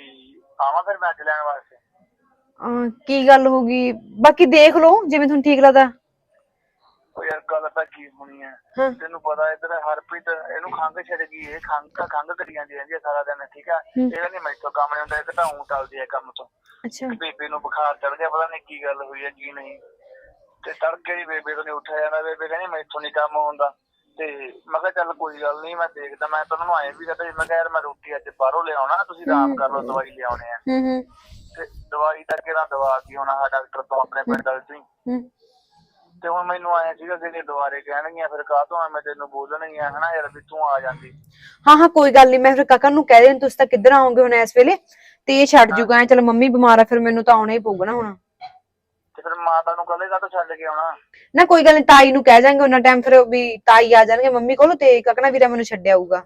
ਆਵਾਂ ਫਿਰ ਮੈਂ ਅੱਜ ਲੈਣ ਵਾਸਤੇ। ਕੀ ਗੱਲ ਹੋ ਗਈ? ਬਾਕੀ ਦੇਖ ਲਓ ਜਿਵੇਂ ਤੁਹਾਨੂੰ ਠੀਕ ਲੱਗਦਾ। ਉਹ ਯਾਰ ਗੱਲ ਤਾਂ ਕੀ ਹੋਣੀ ਹੈ। ਤੈਨੂੰ ਪਤਾ ਇਧਰ ਹਰਪ੍ਰੀਤ ਇਹਨੂੰ ਖੰਘ ਛਿੜ ਗਈ ਇਹ ਖੰਘ ਖੰਘ ਕਰੀ ਜਾਂਦੀ ਰਹਿੰਦੀ ਹੈ ਸਾਰਾ ਦਿਨ ਠੀਕ ਹੈ? ਇਹਦਾ ਨਹੀਂ ਮੈਥੋਂ ਕੰਮ ਨਹੀਂ ਹੁੰਦਾ ਇਹ ਤਾਂ ਊਂ ਟਲਦੀ ਹੈ ਕੰਮ ਤੋਂ। ਅੱਛਾ। ਬੇਬੇ ਨੂੰ ਬੁਖਾਰ ਚੜ ਗਿਆ ਪਤਾ ਨਹੀਂ ਕੀ ਗੱਲ ਹੋਈ ਹੈ ਕੀ ਨਹੀਂ। ਤੇ ਤੜਕੇ ਹੀ ਬੇਬੇ ਤੋਂ ਨਹੀਂ ਉੱਠਿਆ ਜਾਂਦਾ ਬੇਬੇ ਕਹਿੰਦੀ ਮੈਥੋਂ ਨਹੀਂ ਕੰਮ ਹੁੰਦਾ ਤੇ ਮੈਂ ਕਿਹਾ ਚੱਲ ਕੋਈ ਗੱਲ ਨਹੀਂ ਮੈਂ ਦੇਖਦਾ ਮੈਂ ਤਾਂ ਉਹਨੂੰ ਆਏ ਵੀ ਕਹਿੰਦਾ ਮੈਂ ਕਿਹਾ ਯਾਰ ਮੈਂ ਰੋਟੀ ਅੱਜ ਬਾਹਰੋਂ ਲਿਆਉਣਾ ਤੁਸੀਂ ਆਰਾਮ ਕਰ ਲਓ ਦਵਾਈ ਲਿਆਉਣੇ ਆ। ਹੂੰ ਹੂੰ ਤੇ ਦਵਾਈ ਤਾਂ ਕਿਹੜਾ ਦਵਾ ਕੀ ਹੋਣਾ ਡਾਕਟਰ ਤੋਂ ਆਪਣੇ ਪਿੰਡ ਵਾਲੇ ਤੋਂ ਹੂੰ। ਤੇ ਹੁਣ ਮੈਨੂੰ ਆਇਆ ਸੀਗਾ ਕਿ ਇਹ ਦੁਬਾਰੇ ਕਹਿਣਗੀਆਂ ਫਿਰ ਕਾਹ ਤੋਂ ਮੈਂ ਤੈਨੂੰ ਬੋਲਣਗੀਆਂ ਹਨਾ? ਯਾਰ ਵੀ ਤੂੰ ਆ ਜਾਂਦੀ। ਹਾਂ ਹਾਂ ਕੋਈ ਗੱਲ ਨਹੀਂ ਮੈਂ ਫਿਰ ਕਾਕਾ ਨੂੰ ਕਹਿ ਦੇਣ ਤੁਸੀਂ ਤਾਂ ਕਿੱਧਰ ਆਓਗੇ ਹੁਣ ਇਸ ਵੇਲੇ? ਤੇ ਇਹ ਛੱਡ ਜੂਗਾ ਚਲ ਮੰਮੀ ਬਿਮਾਰ ਆ ਫਿਰ ਮੈਨੂੰ ਤਾਂ ਆਉਣਾ ਹੀ ਪਊਗਾ ਨਾ ਹੁਣ। ਤੇ ਫਿਰ ਮਾਤਾ ਨੂੰ ਕਹੇਗਾ ਤਾਂ ਛੱਡ ਕੇ ਆਉਣਾ? ਨਾ ਕੋਈ ਗੱਲ ਨਹੀਂ ਤਾਈ ਨੂੰ ਕਹਿ ਜਾਾਂਗੇ ਉਹਨਾਂ ਟਾਈਮ ਫਿਰ ਵੀ ਤਾਈ ਆ ਜਾਣਗੇ ਮੰਮੀ ਕੋਲ ਤੇ ਕਾਕਣਾ ਵੀਰਾ ਮੈਨੂੰ ਛੱਡ ਆਊਗਾ।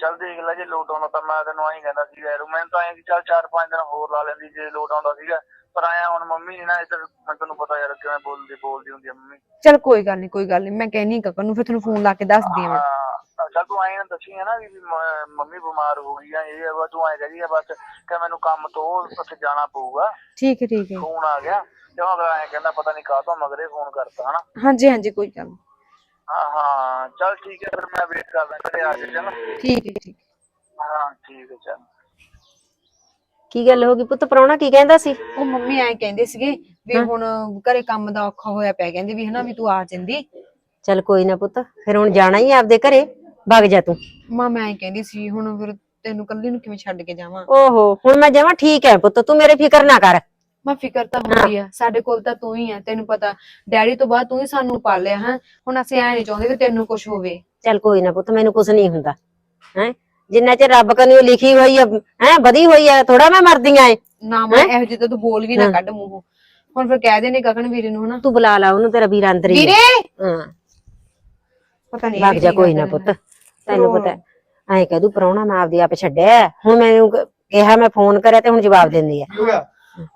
ਚੱਲ ਦੇਖ ਲੈ ਜੇ ਲੋਟ ਆਉਂਦਾ ਤਾਂ ਮੈਂ ਤੈਨੂੰ ਆਈ ਕਹਿੰਦਾ ਸੀਗਾ ਯਾਰ ਮੈਂ ਤਾਂ ਐਂ ਕਿ ਚੱਲ ਚਾਰ ਪੰਜ ਦਿਨ ਹੋਰ ਲਾ ਲੈਂਦੀ ਜੇ ਲੋਟ ਆਉਂਦਾ ਸੀਗਾ। ਪਰ ਆਇਆ ਹੁਣ ਮੰਮੀ ਨੀ ਨਾ ਇੱਧਰ ਮੈਂ ਤੈਨੂੰ ਪਤਾ ਯਾਰ ਕਿਵੇਂ ਬੋਲਦੀ ਬੋਲਦੀ ਹੁੰਦੀ ਆ ਮੰਮੀ। ਚਲ ਕੋਈ ਗੱਲ ਨਹੀਂ ਕੋਈ ਗੱਲ ਨਹੀਂ ਮੈਂ ਕਹਿਨੀ ਕਾਕਾ ਨੂੰ ਫਿਰ ਤੁਹਾਨੂੰ ਫੋਨ ਲਾ ਕੇ ਦੱਸਦੀ ਆ ਮੈਂ। ਹਾਂ ਚੱਲ ਤੂੰ ਆਏ ਨਾ ਦੱਸੀ ਹੈ ਨਾ ਵੀ ਮ- ਮੰਮੀ ਬਿਮਾਰ ਹੋ ਗਈ ਆ ਇਹ ਆ ਵਾ ਤੂੰ ਐਂ ਕਹਦੀ ਆ ਬਸ ਕਿ ਮੈਨੂੰ ਕੰਮ ਤੋਂ ਉੱਥੇ ਜਾਣਾ ਪਊਗਾ। ਠੀਕ ਹੈ ਠੀਕ ਹੈ। ਫੋਨ ਆ ਗਿਆ ਜਦੋਂ ਅਗਲਾ ਐਂ ਕਹਿੰਦਾ ਪਤਾ ਨਹੀਂ ਕਾਹ ਤੋਂ ਮਗਰੇ ਫੋਨ ਕਰਤਾ ਹਨਾ। ਹਾਂਜੀ ਹਾਂਜੀ ਕੋਈ ਗੱਲ ਨੀ। ਹਾਂ ਹਾਂ ਚੱਲ ਠੀਕ ਹੈ ਫਿਰ ਮੈਂ ਵੇਟ ਕਰਦਾ ਘਰੇ ਆ ਕੇ ਚਲ ਠੀਕ ਹੈ ਠੀਕ ਹਾਂ ਠੀਕ ਹੈ ਚੱਲ। ਕੀ ਗੱਲ ਹੋ ਗਈ ਪੁੱਤ? ਪ੍ਰਾਹੁਣਾ ਕੀ ਕਹਿੰਦਾ ਸੀ? ਉਹ ਮੰਮੀ ਐਂ ਕਹਿੰਦੇ ਸੀਗੇ ਵੀ ਹੁਣ ਘਰੇ ਕੰਮ ਦਾ ਔਖਾ ਹੋਇਆ ਪਿਆ ਕਹਿੰਦੇ ਵੀ ਹਨਾ ਵੀ ਤੂੰ ਆ ਜਾਂਦੀ। ਚੱਲ ਕੋਈ ਨਾ ਪੁੱਤ ਫਿਰ ਹੁਣ ਜਾਣਾ ਹੀ ਆ ਆਪਦੇ ਘਰੇ ਵਗ ਜਾ ਤੂੰ। ਮਾਂ ਮੈਂ ਐਂ ਕਹਿੰਦੀ ਸੀ ਹੁਣ ਫਿਰ ਤੈਨੂੰ ਕੱਲੀ ਨੂੰ ਕਿਵੇਂ ਛੱਡ ਕੇ ਜਾਵਾਂ? ਓਹੋ ਹੁਣ ਮੈਂ ਜਾਵਾਂ ਠੀਕ ਹੈ ਪੁੱਤ ਤੂੰ ਮੇਰੇ ਫਿਕਰ ਨਾ ਕਰ। ਮੈਂ ਫਿਕਰ ਤਾਂ ਹੁੰਦੀ ਆ ਸਾਡੇ ਕੋਲ ਤਾਂ ਤੂੰ ਹੀ ਆ ਤੈਨੂੰ ਪਤਾ ਡੈਡੀ ਤੋਂ ਬਾਅਦ ਤੂੰ ਹੀ ਸਾਨੂੰ ਪਾਲਿਆ ਹੈ। ਹੁਣ ਅਸੀਂ ਐ ਨਹੀਂ ਚਾਹੁੰਦੇ ਕਿ ਤੈਨੂੰ ਕੁਝ ਹੋਵੇ। ਚੱਲ ਕੋਈ ਨਾ ਪੁੱਤ ਮੈਨੂੰ ਕੁਝ ਨਹੀਂ ਹੁੰਦਾ ਹੈ। ਜਿੰਨਾ ਚਿਰ ਰੱਬ ਕਨੀ ਲਿਖੀ ਹੋਈ ਹੈ ਹੈ ਵਧੀ ਹੋਈ ਹੈ ਥੋੜਾ ਮੈਂ ਮਰਦੀਆਂ ਏ ਨਾ ਮੈਂ ਇਹੋ ਜਿਹੀ ਤਾਂ ਬੋਲ ਵੀ ਨਾ ਕੱਢ ਮੂੰਹੋਂ। ਹੁਣ ਫਿਰ ਕਹਿ ਦੇਣੇ ਗਗਨ ਵੀਰੇ ਨੂੰ ਹਨਾ। ਤੂੰ ਬੁਲਾ ਲਾ ਉਹਨੂੰ ਤੇਰਾ ਵੀਰ ਅੰਦਰ ਹੀ। ਵੀਰੇ? ਹਾਂ। ਪਤਾ ਨਹੀਂ ਵਗ ਜਾ ਕੋਈ ਨਾ ਪੁੱਤ ਤੈਨੂੰ ਪਤਾ। ਐਂ ਕਹਿ ਦੂ ਪ੍ਰਾਹੁਣਾ ਮੈਂ ਆਪਦੀ ਆਪ ਛੱਡਿਆ। ਹੁਣ ਮੈਨੂੰ ਕਿਹਾ ਮੈਂ ਫੋਨ ਕਰਿਆ ਤੇ ਹੁਣ ਜਵਾਬ ਦਿੰਦੀ ਆ।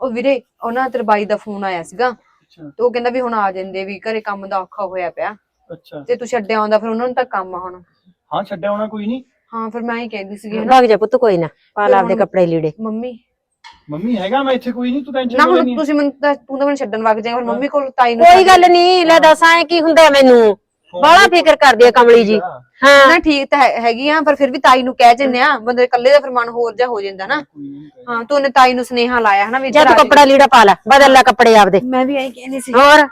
ਉਹ ਵੀਰੇ ਉਹਨਾਂ ਤੇਰੇ ਬਾਈ ਦਾ ਫੋਨ ਆਇਆ ਸੀਗਾ। ਤੇ ਉਹ ਕਹਿੰਦਾ ਵੀ ਹੁਣ ਆ ਜਾਂਦੇ ਵੀ ਘਰੇ ਕੰਮ ਦਾ ਔਖਾ ਹੋਇਆ ਪਿਆ। ਅੱਛਾ। ਤੇ ਤੂੰ ਛੱਡਿਆ ਆਉਂਦਾ ਫਿਰ ਉਹਨਾਂ ਨੂੰ ਤਾਂ ਕੰਮ ਆ ਹੁਣ। ਹਾਂ ਛੱਡਿਆ ਹੋਣਾ ਕੋਈ ਨਹੀਂ ਹਾਂ ਫਿਰ ਮੈਂ ਹੀ ਕਹਿੰਦੀ ਸੀਗੀ ਹਨਾ। ਵਗ ਜਾ ਪੁੱਤ ਕੋਈ ਨਾ ਪਾ ਲਾ ਆਪਦੇ ਹੁਣ- ਕੱਪੜੇ ਲੀੜੇ। ਮੰਮੀ। ਮੰਮੀ ਹੈਗਾ ਮੈਂ ਇੱਥੇ ਕੋਈ ਨਹੀਂ ਤੂੰ ਟੈਨਸ਼ਨ ਨਾ ਹੁਣ ਤੁਸੀਂ ਮੈਨੂੰ ਤਾਂ ਤੂੰ ਤਾਂ ਮੈਨੂੰ ਛੱਡਣ ਵਗ ਜਾਏਗਾ ਫਿਰ ਮੰਮੀ ਕੋਲ ਤਾਈ ਨੂੰ ਕੋਈ ਗੱਲ ਨਹੀਂ ਲੈ ਦੱਸ ਐ ਕੀ ਹੁੰਦਾ ਮੈਨੂੰ? ਬੜਾ ਫਿਕਰ ਕਰਦੀ ਆ ਕਮਲੀ ਜੀ। ਹਾਂ। ਨਾ ਠੀਕ ਤਾਂ ਹੈ- ਹੈਗੀ ਆ ਪਰ ਫਿਰ ਵੀ ਤਾਈ ਨੂੰ ਕਹਿ ਜੰਨੇ ਆ ਬੰਦੇ ਇਕੱਲੇ ਦਾ ਫਿਰ ਮਨ ਹੋਰ ਜਾ ਹੋ ਜਾਂਦਾ ਨਾ। ਹਾਂ ਤੂੰ ਉਹਨੇ ਤਾਈ ਨੂੰ ਸੁਨੇਹਾ ਲਾਇਆ ਹਨਾ ਵੀ ਜਾ ਇੱਧਰ ਤੂੰ ਆ ਕੱਪੜਾ ਲੀੜਾ ਪਾ ਲੈ ਬਦਲ ਲੈ ਕੱਪੜੇ ਆਪਦੇ। ਮੈਂ ਵੀ ਐਂ ਕਹਿੰਦੀ ਸੀ ਹੋਰ?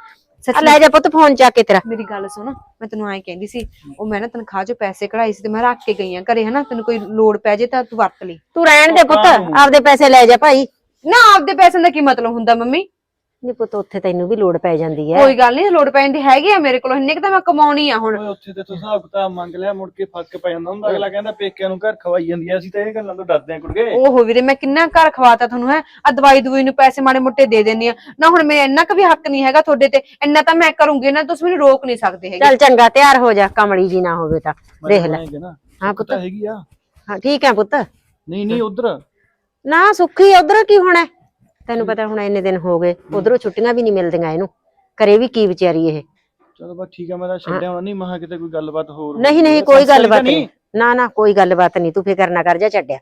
ਆ ਲੈ ਜਾ ਪੁੱਤ ਫੋਨ ਚੱਕ ਕੇ ਤੇਰਾ। ਮੇਰੀ ਗੱਲ ਸੁਣ ਮੈਂ ਤੈਨੂੰ ਐਂ ਕਹਿੰਦੀ ਸੀ ਉਹ ਮੈਂ ਨਾ ਤਨਖਾਹ ਚੋਂ ਪੈਸੇ ਕਢਾਈ ਸੀ ਤੇ ਮੈਂ ਰੱਖ ਕੇ ਗਈ ਆ ਘਰੇ ਹਨਾ? ਤੈਨੂੰ ਕੋਈ ਲੋੜ ਪੈ ਜੇ ਤਾਂ ਤੂੰ ਵਰਤ ਲਈ। ਤੂੰ ਰਹਿਣ ਦੇ ਪੁੱਤ ਆਪਦੇ ਪੈਸੇ ਲੈ ਜਾ ਭਾਈ। ਨਾ ਆਪਦੇ ਪੈਸਿਆਂ ਦਾ ਕੀ ਮਤਲਬ ਹੁੰਦਾ ਮੰਮੀ? ਨਹੀਂ ਪੁੱਤ ਉੱਥੇ ਤੈਨੂੰ ਵੀ ਲੋੜ ਪੈ ਜਾਂਦੀ ਹੈ। ਕੋਈ ਗੱਲ ਨਹੀਂ ਲੋੜ ਪੈਂਦੀ ਹੈਗੀ ਆ ਮੇਰੇ ਕੋਲ ਇੰਨੇ ਕਿ ਤਾਂ ਮੈਂ ਕਮਾਉਣੀ ਆ ਹੁਣ। ਓਏ ਉੱਥੇ ਤੇ ਤੂੰ ਹਿਸਾਬ ਕਿਤਾਬ ਮੰਗ ਲਿਆ ਮੁੜ ਕੇ ਫ਼ਰਕ ਪੈ ਜਾਂਦਾ ਹੁੰਦਾ। ਅਗਲਾ ਕਹਿੰਦਾ ਪੇਕਿਆਂ ਨੂੰ ਘਰ ਖਵਾਈ ਜਾਂਦੀ ਆ ਅਸੀਂ ਤਾਂ ਇਹ ਗੱਲਾਂ ਤੋਂ ਡਰਦੇ ਆ ਕੁੜਗੇ ਓਹੋ ਵੀਰੇ ਮੈਂ ਕਿੰਨਾ ਘਰ ਖਵਾਤਾ ਤੁਹਾਨੂੰ ਹੈ? ਆ ਦਵਾਈ ਦਵਾਈ ਨੂੰ ਪੈਸੇ ਮਾੜੇ ਮੋਟੇ ਦੇ ਦਿੰਨੀ ਆ। ਨਾ ਹੁਣ ਮੈਂ ਇੰਨਾ ਕੁ ਵੀ ਹੱਕ ਨਹੀਂ ਹੈਗਾ ਤੁਹਾਡੇ ਤੇ ਇੰਨਾ ਤਾਂ ਮੈਂ ਕਰੂੰਗੀ ਨਾ ਤੁਸੀਂ ਮੈਨੂੰ ਰੋਕ ਨਹੀਂ ਸਕਦੇ ਹੈਗੇ। ਚੱਲ ਚੰਗਾ ਤਿਆਰ ਹੋ ਜਾ ਕਮਲੀ ਜੀ ਨਾ ਹੋਵੇ ਤਾਂ। ਦੇਖ ਲੈ। ਹਾਂ ਪੁੱਤ। ਹੈਗੀ ਆ। ਹਾਂ ਠੀਕ ਹੈ ਪੁੱਤ। ਨਹੀਂ ਨਹੀਂ ਉਧਰ। ਨਾ ਸੁੱਖੀ ਉਧਰ ਕੀ ਹੋਣਾ? ਹੈ? ਤੈਨੂੰ ਪਤਾ ਹੁਣ ਇੰਨੇ ਦਿਨ ਹੋ ਗਏ ਉਧਰੋਂ ਛੁੱਟੀਆਂ ਵੀ ਨਹੀਂ ਮਿਲਦੀਆਂ ਇਹਨੂੰ। ਕਰੇ ਵੀ ਕੀ ਵਿਚਾਰੀ ਇਹ? ਚਲੋ ਬਸ ਠੀਕ ਆ ਮੈਂ ਤਾਂ ਛੱਡਿਆ ਹੋਣਾ। ਨਹੀਂ ਮਹਾ ਕਿਤੇ ਕੋਈ ਗੱਲਬਾਤ ਹੋਰ ਨਹੀਂ ਨਹੀਂ ਕੋਈ ਗੱਲਬਾਤ ਨਹੀਂ। ਨਾ ਨਾ ਕੋਈ ਗੱਲਬਾਤ ਨਹੀਂ। ਤੂੰ ਫਿਕਰ ਨਾ ਕਰ ਜਾ ਛੱਡਿਆ।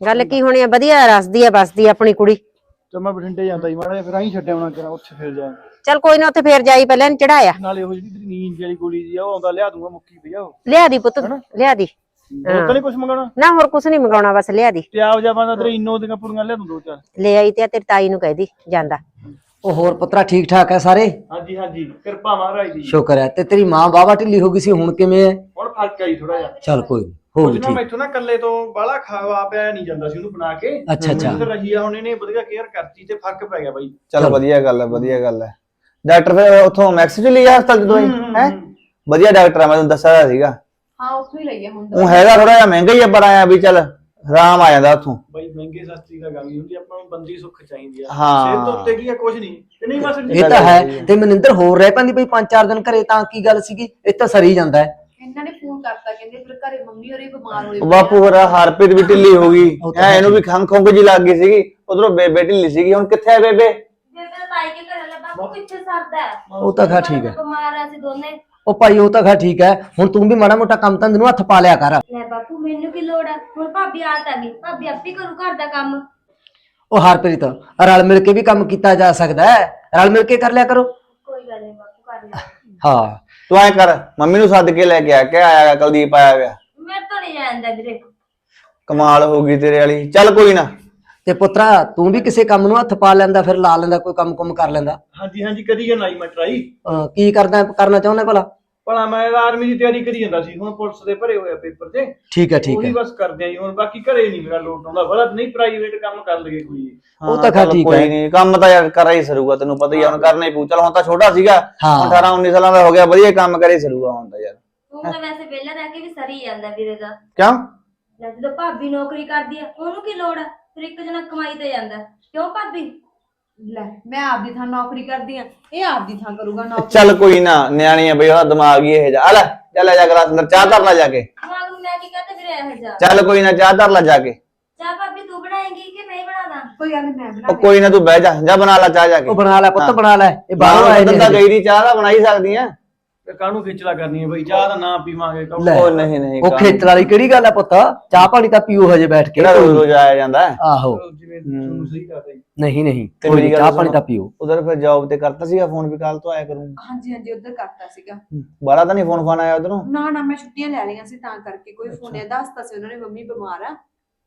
ਗੱਲ ਕੀ ਹੋਣੀ ਆ? ਵਧੀਆ ਰਸਦੀ ਆ ਬਸਦੀ ਆ ਆਪਣੀ ਕੁੜੀ। ਤੇ ਮੈਂ ਬਠਿੰਡੇ ਜਾਂਦਾ ਹੀ ਮਾੜਾ ਫਿਰ ਆਈ ਛੱਡਿਆ ਹੋਣਾ ਕਿਰਾ ਉੱਥੇ ਫਿਰ ਜਾ। ਚੱਲ ਕੋਈ ਨਾ ਉੱਥੇ ਫੇਰ ਜਾਈ ਪਹਿਲਾਂ ਚੜਾਇਆ ਨਾਲੇ ਉਹ ਜਿਹੜੀ ਨੀਂਦ ਵਾਲੀ ਗੋਲੀ ਜੀ ਆ ਉਹ ਆਉਂਦਾ ਲਿਆ ਦੂੰਗਾ ਮੁੱਕੀ ਪਈ ਆ ਉਹ। ਲਿਆ ਦੀ ਪੁੱਤ ਲਿਆ ਦੀ। ਹੋਰ ਤਾਂ ਨਹੀਂ ਕੁਝ ਮੰਗਾਉਣਾ? ਨਾ ਹੋਰ ਕੁਛ ਨਹੀਂ ਮੰਗਾਉਣਾ ਬਸ ਲਿਆ ਦੀ। ਤੇ ਆਪ ਜਾ ਬੰਦਾ ਤੇਰੇ ਇਨੋ ਦੀਆਂ ਪੁੜੀਆਂ ਲਿਆ ਦੂੰ ਦੋ ਚਾਰ। ਲੈ ਆਈ ਤੇ ਆ ਤੇਰੀ ਤਾਈ ਨੂੰ ਕਹਿਦੀ ਜਾਂਦਾ। ਉਹ ਹੋਰ ਪੁੱਤਰਾ ਠੀਕ ਠਾਕ ਹੈ ਸਾਰੇ? ਹਾਂਜੀ ਹਾਂਜੀ ਕਿਰਪਾ ਮਹਾਰਾਜ ਦੀ। ਸ਼ੁਕਰ ਹੈ। ਤੇ ਤੇਰੀ ਮਾਂ ਬਾਵਾ ਢਿੱਲੀ ਹੋ ਗਈ ਸੀ ਹੁਣ ਕਿਵੇਂ ਹੈ? ਹੁਣ ਫ਼ਰਕ ਆਈ ਥੋੜਾ ਜਿਹਾ। ਚੱਲ ਕੋਈ ਨੀ, ਹੋ ਕੁਝ ਗਈ ਨਾ ਠੀਕ। ਮੈਥੋਂ ਨਾ ਕੱਲੇ ਤੋਂ ਬਾਹਲਾ ਖਾਵਾ ਪਿਆ ਨਹੀਂ ਜਾਂਦਾ ਸੀ ਉਹਨੂੰ ਬਣਾ ਕੇ। ਅੱਛਾ, ਅੱਛਾ। ਮੈਨੂੰ ਤਾਂ ਰਹੀ ਆ ਹੁਣ ਇਹਨੇ ਵਧੀਆ ਕੇਅਰ ਕਰਤੀ ਤੇ ਫ਼ਰਕ ਪੈ ਗਿਆ ਬਾਈ। ਚੱਲ ਵਧੀਆ ਗੱਲ ਹੈ ਵਧੀਆ ਗੱਲ ਹੈ। ਡਾਕਟਰ ਫਿਰ ਉੱਥੋਂ ਮੈਕਸ ਚ ਲਈ ਗਿਆ ਹਸਪਤਾਲ ਜਦੋਂ ਹੈ ਵਧੀਆ ਡਾਕਟਰ ਆ ਮੈਂ ਤੁਹਾਨੂੰ ਦੱਸਿਆ ਤਾਂ ਸੀਗਾ। ਹਾਂ ਉੱਥੋਂ ਹੀ ਲਈਏ ਹੁਣ ਉਹ ਹੈਗਾ ਥੋੜਾ ਜਿਹਾ ਮਹਿੰਗਾ ਹੀ ਆ ਪਰ ਆਇਆ ਵੀ ਚੱਲ ਆਰਾਮ ਆ ਜਾਂਦਾ ਉੱਥੋਂ। ਬਾਈ ਮਹਿੰਗੇ ਸਸਤੀ ਦਾ ਗੱਲ ਹੁੰਦੀ ਆਪਾਂ ਨੂੰ ਬੰਦੀ ਸੁੱਖ ਚਾਹੀਦੀ ਆ। ਹਾਂ। ਸਿਹਤ ਤੋਂ ਉੱਤੇ ਕੀ ਆ ਕੁਝ ਨਹੀਂ। ਕਿ ਨਹੀਂ ਬਸ ਇਹ ਤਾਂ ਹੈ। ਤੇ ਮਨਿੰਦਰ ਹੋਰ ਰਹਿ ਪੈਂਦੀ ਬਈ ਪੰਜ ਚਾਰ ਦਿਨ ਘਰੇ ਤਾਂ ਕੀ ਗੱਲ ਸੀਗੀ? ਇਹ ਤਾਂ ਸਰੀ ਜਾਂਦਾ ਹੈ। ਇਹਨਾਂ ਨੇ ਫੋਨ ਕਰਤਾ ਕਹਿੰਦੇ ਫਿਰ ਘਰੇ ਮੰਮੀ ਹੋਰੀ ਬਿਮਾਰ ਹੋਏ ਬਾਪੂ ਹੋਰਾ ਹਰਪ੍ਰੀਤ ਵੀ ਢਿੱਲੀ ਹੋ ਗਈ। ਉਹ ਤਾਂ ਹੈ ਇਹਨੂੰ ਵੀ ਖੰਗ ਖੁੰਗ ਜੀ ਲੱਗ ਗਈ ਸੀਗੀ। ਉਧਰੋਂ ਬੇਬੇ ਢਿੱਲੀ ਸੀਗੀ। ਹੁਣ ਕਿੱਥੇ ਹੈ ਬੇਬੇ? ਬੇਬੇ ਤਾਈ ਕੇ ਘਰ ਲੈ ਬਾਪੂ ਕਿੱਥੇ ਸਰਦਾ ਹੈ। ਉਹ ਤਾਂ ਖਾ ਠੀਕ ਹੈ। ਬਿਮਾਰ ਆ ਅਸੀਂ ਦੋਨੇ। ਉਹ ਭਾਈ ਉਹ ਤਾਂ ਖਾ ਠੀਕ ਹੈ। ਹੁਣ ਤੂੰ ਵੀ ਮਾੜਾ ਮੋਟਾ ਕੰਮ ਤਾਂ ਨੂੰ ਹੱਥ ਪਾ ਲਿਆ ਕਰ। ਲੈ ਬਾਪੂ ਮੈਨੂੰ ਕੀ ਲੋੜ ਆ? ਹੁਣ ਭਾਬੀ ਆ ਤਾਂ ਗਈ। ਭਾਬੀ ਆਪੇ ਕਰੂ ਘਰ ਦਾ ਕੰਮ। ਉਹ ਹਰਪ੍ਰੀਤ ਰਲ ਮਿਲ ਕੇ ਵੀ ਕੰਮ ਕੀਤਾ ਜਾ ਸਕਦਾ ਹੈ। ਰਲ ਮਿਲ ਕੇ ਕਰ ਲਿਆ ਕਰੋ। ਕੋਈ ਗੱਲ ਨਹੀਂ ਬਾਪੂ ਕਰ ਲੈ ਹਾਂ। ਤੂੰ ਐ ਕਰ ਮੰਮੀ ਨੂੰ ਸੱਦ ਕੇ ਲੈ ਕੇ ਆ ਕਿ ਆਇਆ ਕੁਲਦੀਪ ਆਇਆ ਹੋਇਆ ਮੈਂ ਤਾਂ ਨਹੀਂ ਜਾਂਦਾ ਵੀਰੇ। ਕਮਾਲ ਹੋ ਗਈ ਤੇਰੇ ਵਾਲੀ। ਚੱਲ ਕੋਈ ਨਾ। ਤੇ ਪੁੱਤਰਾ ਤੂੰ ਵੀ ਕਿਸੇ ਕੰਮ ਨੂੰ ਹੱਥ ਪਾ ਲੈਂਦਾ ਫਿਰ ਲਾ ਲੈਂਦਾ ਕੋਈ ਕੰਮ ਕੁਮ ਕਰ ਲੈਂਦਾ। ਹਾਂਜੀ ਹਾਂਜੀ ਕਰੀ ਗਿਆ ਨਾਈ ਮੈਂ ਟਰਾਈ ਅਹ ਕੀ ਕਰਦਾ ਕਰਨਾ ਚਾਹੁੰਦਾ ਭਲਾ? ਭਲਾ ਮੈਂ ਆਰਮੀ ਦੀ ਤਿਆਰੀ ਕਰੀ ਜਾਂਦਾ ਸੀ ਹੁਣ ਪੁਲਿਸ ਦੇ ਭਰੇ ਹੋਏ ਆ ਪੇਪਰ ਤੇ। ਠੀਕ ਹੈ ਠੀਕ ਉਹੀ ਹੈ। ਬਸ ਕਰਦੇ ਆ ਜੀ ਹੁਣ ਬਾਕੀ ਘਰੇ ਨਹੀਂ ਮੇਰਾ ਲੋਟ ਆਉਂਦਾ ਬੜਾ ਨਹੀਂ ਪ੍ਰਾਈਵੇਟ ਕੰਮ ਕਰ ਲਈਏ ਕੋਈ। ਉਹ ਤਾਂ ਖੈਰ ਚੱਲ ਠੀਕ ਕੋਈ ਹੈ। ਨਹੀਂ ਕੰਮ ਤਾਂ ਯਾਰ ਕਰਾ ਹੀ ਸਰੂਗਾ ਤੈਨੂੰ ਪਤਾ ਹੀ ਆ ਹੁਣ ਕਰਨਾ ਹੀ ਪਊ। ਚੱਲ ਹੁਣ ਤਾਂ ਛੋਟਾ ਸੀਗਾ ਹਾਂ। 18 19 ਸਾਲਾਂ ਦਾ ਹੋ ਗਿਆ ਵਧੀਆ ਕੰਮ ਕਰੇ ਸਰੂਗਾ ਹੁਣ ਤਾਂ ਯਾਰ। ਤੂੰ ਤਾਂ ਵੈਸੇ ਵਿਹਲਾ ਰਹਿ ਕੇ ਵੀ ਸਰੀ ਜਾਂਦਾ ਵੀਰੇ ਦਾ। ਕਿਉਂ? ਲੈ ਜਦੋਂ ਭਾਬੀ ਨੌਕਰੀ ਕਰਦੀ ਆ ਉਹਨੂੰ ਕੀ ਲੋੜ ਆ? ਫਿਰ ਇੱਕ ਜਣਾ ਕਮਾਈ ਤੇ ਜਾਂਦਾ। ਕਿਉਂ ਭਾਬੀ? ਲੈ ਮੈਂ ਆਪਦੀ ਥਾਂ ਨੌਕਰੀ ਕਰਦੀ ਆ ਇਹ ਆਪਦੀ ਥਾਂ ਕਰੂਗਾ ਨੌਕਰੀ। ਚੱਲ ਕੋਈ ਨਾ ਨਿਆਣੀ ਆ ਬਈ ਉਹਦਾ ਦਿਮਾਗ ਹੀ ਇਹ ਜਾ ਆ ਲੈ ਚੱਲ ਆ ਜਾ ਗਲਾਸ ਅੰਦਰ ਚਾਹ ਧਰ ਲੈ ਜਾ ਕੇ। ਦਿਮਾਗ ਨੂੰ ਇਹ ਜਾ ਚੱਲ ਕੋਈ ਨਾ ਚਾਹ ਧਰ ਲੈ ਜਾ ਕੇ। ਚਾਹ ਭਾਬੀ ਤੂੰ ਬਣਾਏਂਗੀ ਕਿ ਨਹੀਂ ਬਣਾਦਾ ਕੋਈ ਗੱਲ ਨੀ, ਮੈਂ ਬਣਾ ਉਹ ਕੋਈ ਨਾ ਤੂੰ ਬਹਿ ਜਾ ਜਾ ਬਣਾ ਲੈ ਚਾਹ ਜਾ ਕੇ। ਉਹ ਬਣਾ ਲੈ ਪੁੱਤ। ਬਣਾ ਲੈ। ਇਹ ਬਾਹਰੋਂ ਆਏ ਤਾਂ ਨੇ ਗਈ ਦੀ ਚਾਹ ਦਾ ਬਣਾ ਹੀ ਸਕਦੀ ਆ। ਤੇ ਕਾਹਨੂੰ ਖਿਚਲਾ ਕਰਨੀ ਹੈ ਬਈ? ਚਾਹ ਦਾ ਨਾ ਪੀਵਾਂਗੇ ਕਹੋ ਲੈ। ਉਹ ਨਹੀਂ ਨਹੀਂ ਉਹ ਖੇਤਰ ਵਾਲੀ ਕਿਹੜੀ ਗੱਲ ਹੈ ਪੁੱਤ? ਚਾਹ ਪਾਣੀ ਤਾਂ ਪੀਓ ਹਜੇ ਬੈਠ ਕੇ। ਕਿਹੜਾ ਰੋਜ਼ ਰੋਜ਼ ਆਇਆ ਜਾਂਦਾ? ਹੈ ਆਹੋ ਜਿਵੇਂ ਤੁਹਾਨੂੰ ਸਹੀ ਜੀ ਨਹੀਂ ਨਹੀਂ। ਤੇ ਕੋਈ ਮੇਰੀ ਨੀ, ਗੱਲ ਚਾਹ ਪਾਣੀ ਸੁਣੋ। ਤਾਂ ਪੀਓ। ਉਧਰ ਫਿਰ ਜੌਬ ਤੇ ਕਰਤਾ ਸੀਗਾ ਫੋਨ ਵੀ ਕੱਲ ਤੋਂ ਆਇਆ ਕਰੂੰਗਾ। ਹਾਂਜੀ ਹਾਂਜੀ ਉਧਰ ਕਰਤਾ ਸੀਗਾ। ਬਾਰਾ ਤਾਂ ਨਹੀਂ ਫੋਨ ਫਾਨ ਆਇਆ ਉਧਰੋਂ? ਨਾ ਨਾ ਮੈਂ ਛੁੱਟੀਆਂ ਲੈ ਲਈਆਂ ਸੀ ਤਾਂ ਕਰਕੇ ਕੋਈ ਫੋਨ ਨਹੀਂ ਦੱਸਤਾ ਸੀ ਉਹਨਾਂ ਨੇ ਮੰਮੀ ਬਿਮਾਰ ਆ।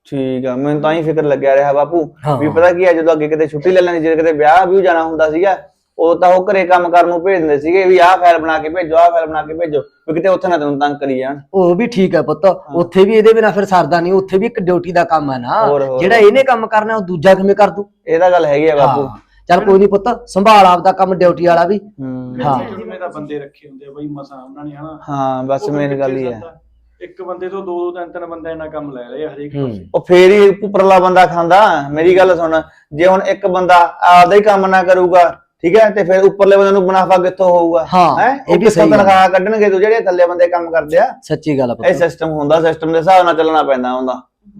ਠੀਕ ਆ ਮੈਨੂੰ ਤਾਂ ਹੀ ਫਿਕਰ ਲੱਗਿਆ ਰਿਹਾ ਬਾਪੂ। ਹਾਂ। ਵੀ ਪਤਾ ਕੀ ਆ ਜਦੋਂ ਅੱਗੇ ਕਿਤੇ ਛੁੱਟੀ ਲੈ ਲੈਣੀ ਜੇ ਕਿਤੇ ਵਿਆਹ ਵੀ ਜਾਣਾ ਹੁੰਦਾ ਸੀਗਾ ਉਹ ਤਾਂ ਉਹ ਘਰੇ ਕੰਮ ਕਰਨ ਨੂੰ ਭੇਜ ਦਿੰਦੇ ਸੀਗੇ ਵੀ ਆਹ ਫਾਈਲ ਬਣਾ ਕੇ ਭੇਜੋ ਆਹ ਫਾਈਲ ਬਣਾ ਕੇ ਭੇਜੋ ਵੀ ਕਿਤੇ ਉੱਥੇ ਨਾ ਤੈਨੂੰ ਤੰਗ ਕਰੀ ਜਾਣ। ਉਹ ਵੀ ਠੀਕ ਹੈ ਪੁੱਤ ਉੱਥੇ ਵੀ ਇਹਦੇ ਬਿਨਾ ਫਿਰ ਸਰਦਾ ਨਹੀਂ ਉੱਥੇ ਵੀ ਇੱਕ ਡਿਊਟੀ ਦਾ ਕੰਮ ਹੈ ਨਾ। ਹੋਰ, ਹੋਰ। ਜਿਹੜਾ ਇਹਨੇ ਕੰਮ ਕਰਨਾ ਉਹ ਦੂਜਾ ਕਿਵੇਂ ਕਰ ਦੂ? ਇਹ ਤਾਂ ਗੱਲ ਹੈਗੀ ਆ ਬਾਪੂ। ਚੱਲ ਕੋਈ ਨਹੀਂ ਪੁੱਤ ਸੰਭਾਲ ਆਪਦਾ ਕੰਮ ਡਿਊਟੀ ਵਾਲਾ ਵੀ। ਹੂੰ। ਹਾਂ। ਹਾਂ ਤਾਂ ਬੰਦੇ ਰੱਖੇ ਹੁੰਦੇ ਆ ਬਈ ਮਸਾਂ ਉਹਨਾਂ ਨੇ ਹਨਾ। ਹਾਂ ਬਸ ਉਹ ਫਿਰ ਮੇਨ ਗੱਲ ਹੀ ਕਿੱਥੇ ਹੈ? ਇੱਕ ਬੰਦੇ ਤੋਂ ਦੋ ਦੋ ਤਿੰਨ ਤਿੰਨ ਬੰਦੇ ਇਹਨਾਂ ਕੰਮ ਲੈ ਰਹੇ ਆ ਹਰੇਕ ਹੂੰ। ਪਾਸੇ। ਉਹ ਫੇਰ ਹੀ ਉੱਪਰਲਾ ਬੰਦਾ ਖਾਂਦਾ। ਮੇਰੀ ਗੱਲ ਸੁਣ ਜੇ ਹੁਣ ਇੱਕ ਬੰਦਾ ਆਪਦਾ ਹੀ ਕੰਮ ਨਾ ਕਰੂਗਾ ਠੀਕ ਹੈ ਤੇ ਫਿਰ ਉੱਪਰਲੇ ਬੰਦੇ ਨੂੰ ਮੁਨਾਫਾ ਕਿੱਥੋਂ ਹੋਊਗਾ? ਹਾਂ, ਹੈ? ਇਹ ਵੀ ਸਹੀ ਗੱਲ। ਤਨਖਾਹ ਕੱਢਣਗੇ ਤੂੰ ਜਿਹੜੇ ਥੱਲੇ ਬੰਦੇ ਕੰਮ ਕਰਦੇ ਆ? ਸੱਚੀ ਗੱਲ ਹੈ ਇਹ ਪੁੱਤ। ਸਿਸਟਮ ਹੁੰਦਾ ਸਿਸਟਮ ਦੇ ਹਿਸਾਬ ਨਾਲ ਚੱਲਣਾ ਪੈਂਦਾ ਹੁੰਦਾ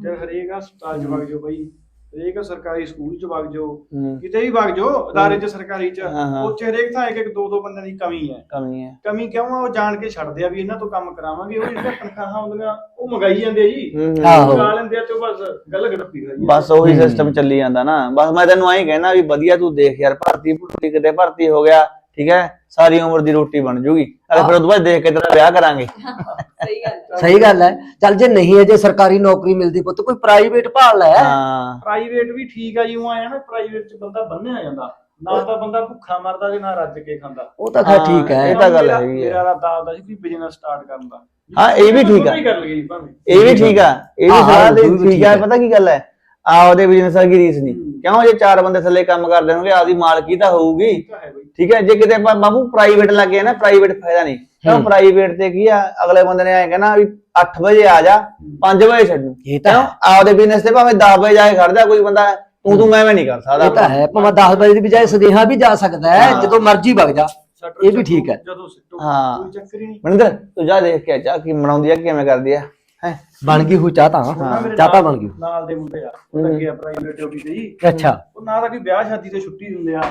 ਤੇ ਹਰੇਕ ਹਸਪਤਾਲ ਚ ਵਗ ਜਾਓ ਬਈ। ਹਰੇਕ ਸਰਕਾਰੀ ਸਕੂਲ ਚ ਵਗ ਜਾਓ ਹੂੰ। ਕਿਤੇ ਵੀ ਵਗ ਜਾਓ ਅਦਾਰੇ ਚ ਸਰਕਾਰੀ ਚ ਹਾਂ, ਹਾਂ। ਉੱਥੇ ਹਰੇਕ ਥਾਂ ਇੱਕ ਇੱਕ ਦੋ ਦੋ ਬੰਦਿਆਂ ਦੀ ਕਮੀ ਹੈ। ਕਮੀ ਹੈ। ਕਮੀ ਕਿਉਂ ਆ? ਉਹ ਜਾਣ ਕੇ ਛੱਡਦੇ ਆ ਵੀ ਇਹਨਾਂ ਤੋਂ ਕੰਮ ਕਰਾਵਾਂਗੇ ਉਹ ਜਿਹੜੀਆਂ ਤਨਖਾਹਾਂ ਹੁੰਦੀਆਂ ਉਹ ਮੰਗਾਈ ਜਾਂਦੇ ਆ ਜੀ। ਹੂੰ ਆਹੋ। ਮੰਗਾ ਲੈਂਦੇ ਆ ਤੇ ਉਹ ਬਸ ਗੱਲ ਗੜੱਪੀ ਹੋਈ ਬਸ ਉਹੀ ਸਿਸਟਮ ਚੱਲੀ ਜਾਂਦਾ ਨਾ। ਬਸ ਮੈਂ ਤੈਨੂੰ ਆਹੀ ਕਹਿਣਾ ਵੀ ਵਧੀਆ ਤੂੰ ਦੇਖ ਯਾਰ ਭਰਤੀ ਭੁਰਤੀ ਕਿਤੇ ਭਰਤੀ ਹੋ ਗਿਆ ਠੀਕ ਹੈ? ਸਾਰੀ ਉਮਰ ਦੀ ਰੋਟੀ ਬਣ ਜੂਗੀ। ਅਰੇ ਫਿਰ ਉਹ ਤੋਂ ਬਾਅਦ ਦੇਖ ਕੇ ਤੇਰਾ ਵਿਆਹ ਕਰਾਂਗੇ। ਸਹੀ ਗੱਲ ਸਹੀ ਗੱਲ ਹੈ। ਚੱਲ ਜੇ ਨਹੀਂ ਹੈ ਜੇ ਸਰਕਾਰੀ ਨੌਕਰੀ ਮਿਲਦੀ ਪੁੱਤ ਕੋਈ ਪ੍ਰਾਈਵੇਟ ਭਾਲ ਲੈ ਹਾਂ। ਪ੍ਰਾਈਵੇਟ ਵੀ ਠੀਕ ਆ ਜੀ ਉਹ ਆਇਆ ਨਾ ਪ੍ਰਾਈਵੇਟ ਚ ਬੰਦਾ ਬੰਨਿਆ ਜਾਂਦਾ। ਨਾ ਤਾਂ ਬੰਦਾ ਭੁੱਖਾ ਮਰਦਾ ਤੇ ਨਾ ਰੱਜ ਕੇ ਖਾਂਦਾ। ਉਹ ਤਾਂ ਖੈਰ ਠੀਕ ਹਾਂ, ਹੈ ਇਹ ਤਾਂ ਗੱਲ ਮੇਰਾ- ਹੈਗੀ ਹੈ। ਮੇਰਾ ਰਾਦਾ ਆਉਂਦਾ ਸੀ ਵੀ ਬਿਜ਼ਨਸ ਸਟਾਰਟ ਕਰਨ ਦਾ। ਹਾਂ, ਇਹ ਵੀ ਠੀਕ ਆ। ਕਰ ਲਈਏ ਜੀ ਭਾਵੇਂ। ਇਹ ਵੀ ਠੀਕ ਆ। ਇਹ ਵੀ ਹਾਂ, ਸਲਾਹ ਹਾਂ, ਦੇ ਉਹ ਵੀ ਠੀਕ ਠੀਕ ਆ। ਹੈ। ਪਤਾ ਕੀ ਗੱਲ ਹੈ? ਆ ਉਹਦੇ ਬਿਜ਼ਨਸ ਵਰਗੀ ਰੀਸ ਨਹੀਂ। ਕਿਉਂ? ਜੇ ਚਾਰ ਬੰਦੇ ਥੱਲੇ ਕੰਮ ਕਰਦੇ ਹੋਣਗੇ ਆਪਦੀ ਮਾਲਕੀ ਤਾਂ ਹੋਊਗੀ। ਇਹ ਤਾਂ ਹੈ ਬਈ। ਠੀਕ ਹੈ ਜੇ ਕਿਤੇ ਆਪਾਂ ਬਾਬੂ ਪ੍ਰਾਈਵੇਟ ਲੱਗੇ ਨਾ ਪ੍ਰਾਈਵੇਟ ਫਾਇਦਾ ਨਹੀਂ। ਹੂੰ। ਪ੍ਰਾਈਵੇਟ ਤੇ ਕੀ ਆ ਅਗਲੇ ਬੰਦੇ ਨੇ ਐਂ ਕਹਿਣਾ ਵੀ 8 ਵਜੇ ਆ ਜਾ 5 ਵਜੇ ਛੱਡੂ। ਇਹ ਤਾਂ ਆਪਦੇ ਬਿਜ਼ਨਸ ਤੇ ਭਾਵੇਂ 10 ਵਜੇ ਜਾ ਕੇ ਖੜਦਾ ਕੋਈ ਬੰਦਾ ਤੂੰ ਤੂੰ ਮੈਂ ਮੈਂ ਨਹੀਂ ਕਰ ਸਕਦਾ। ਇਹ ਤਾਂ ਹੈ ਭਾਵੇਂ 10 ਵਜੇ ਦੀ ਬਜਾਏ ਸਦੇਹਾ ਵੀ ਜਾ ਸਕਦਾ ਹੈ ਹਾਂ। ਜਦੋਂ ਮਰਜ਼ੀ ਵਗ ਜਾ। ਇਹ ਵੀ ਠੀਕ ਹੈ। ਜਦੋਂ ਸਿੱਟੋ ਹਾਂ। ਕੋਈ ਚੱਕਰ ਹੀ ਨਹੀਂ। ਮਨਿੰਦਰ ਤੂੰ ਜਾ ਦੇਖ ਕੇ ਜਾ ਕੀ ਬਣਾਉਂਦੀ ਆ ਕਿਵੇਂ ਕਰਦੀ ਆ? ਬਣ ਗਈ ਹੂ ਚਾਹ ਤਾਂ। ਮੇਰੇ ਚਾਹ ਤਾਂ ਬਣ ਗਈ। ਨਾਲ ਦੇ ਮੁੰਡੇ ਆ। ਉਹ ਲੱਗੇ ਆ ਪ੍ਰਾਈਵੇਟ ਡਿਊਟੀ ਤੇ ਜੀ। ਅੱਛਾ। ਉਹ ਨਾ ਤਾਂ ਕੋਈ ਵਿਆਹ ਸ਼ਾਦੀ ਤੇ ਛੁੱਟੀ ਦਿੰਦੇ ਆ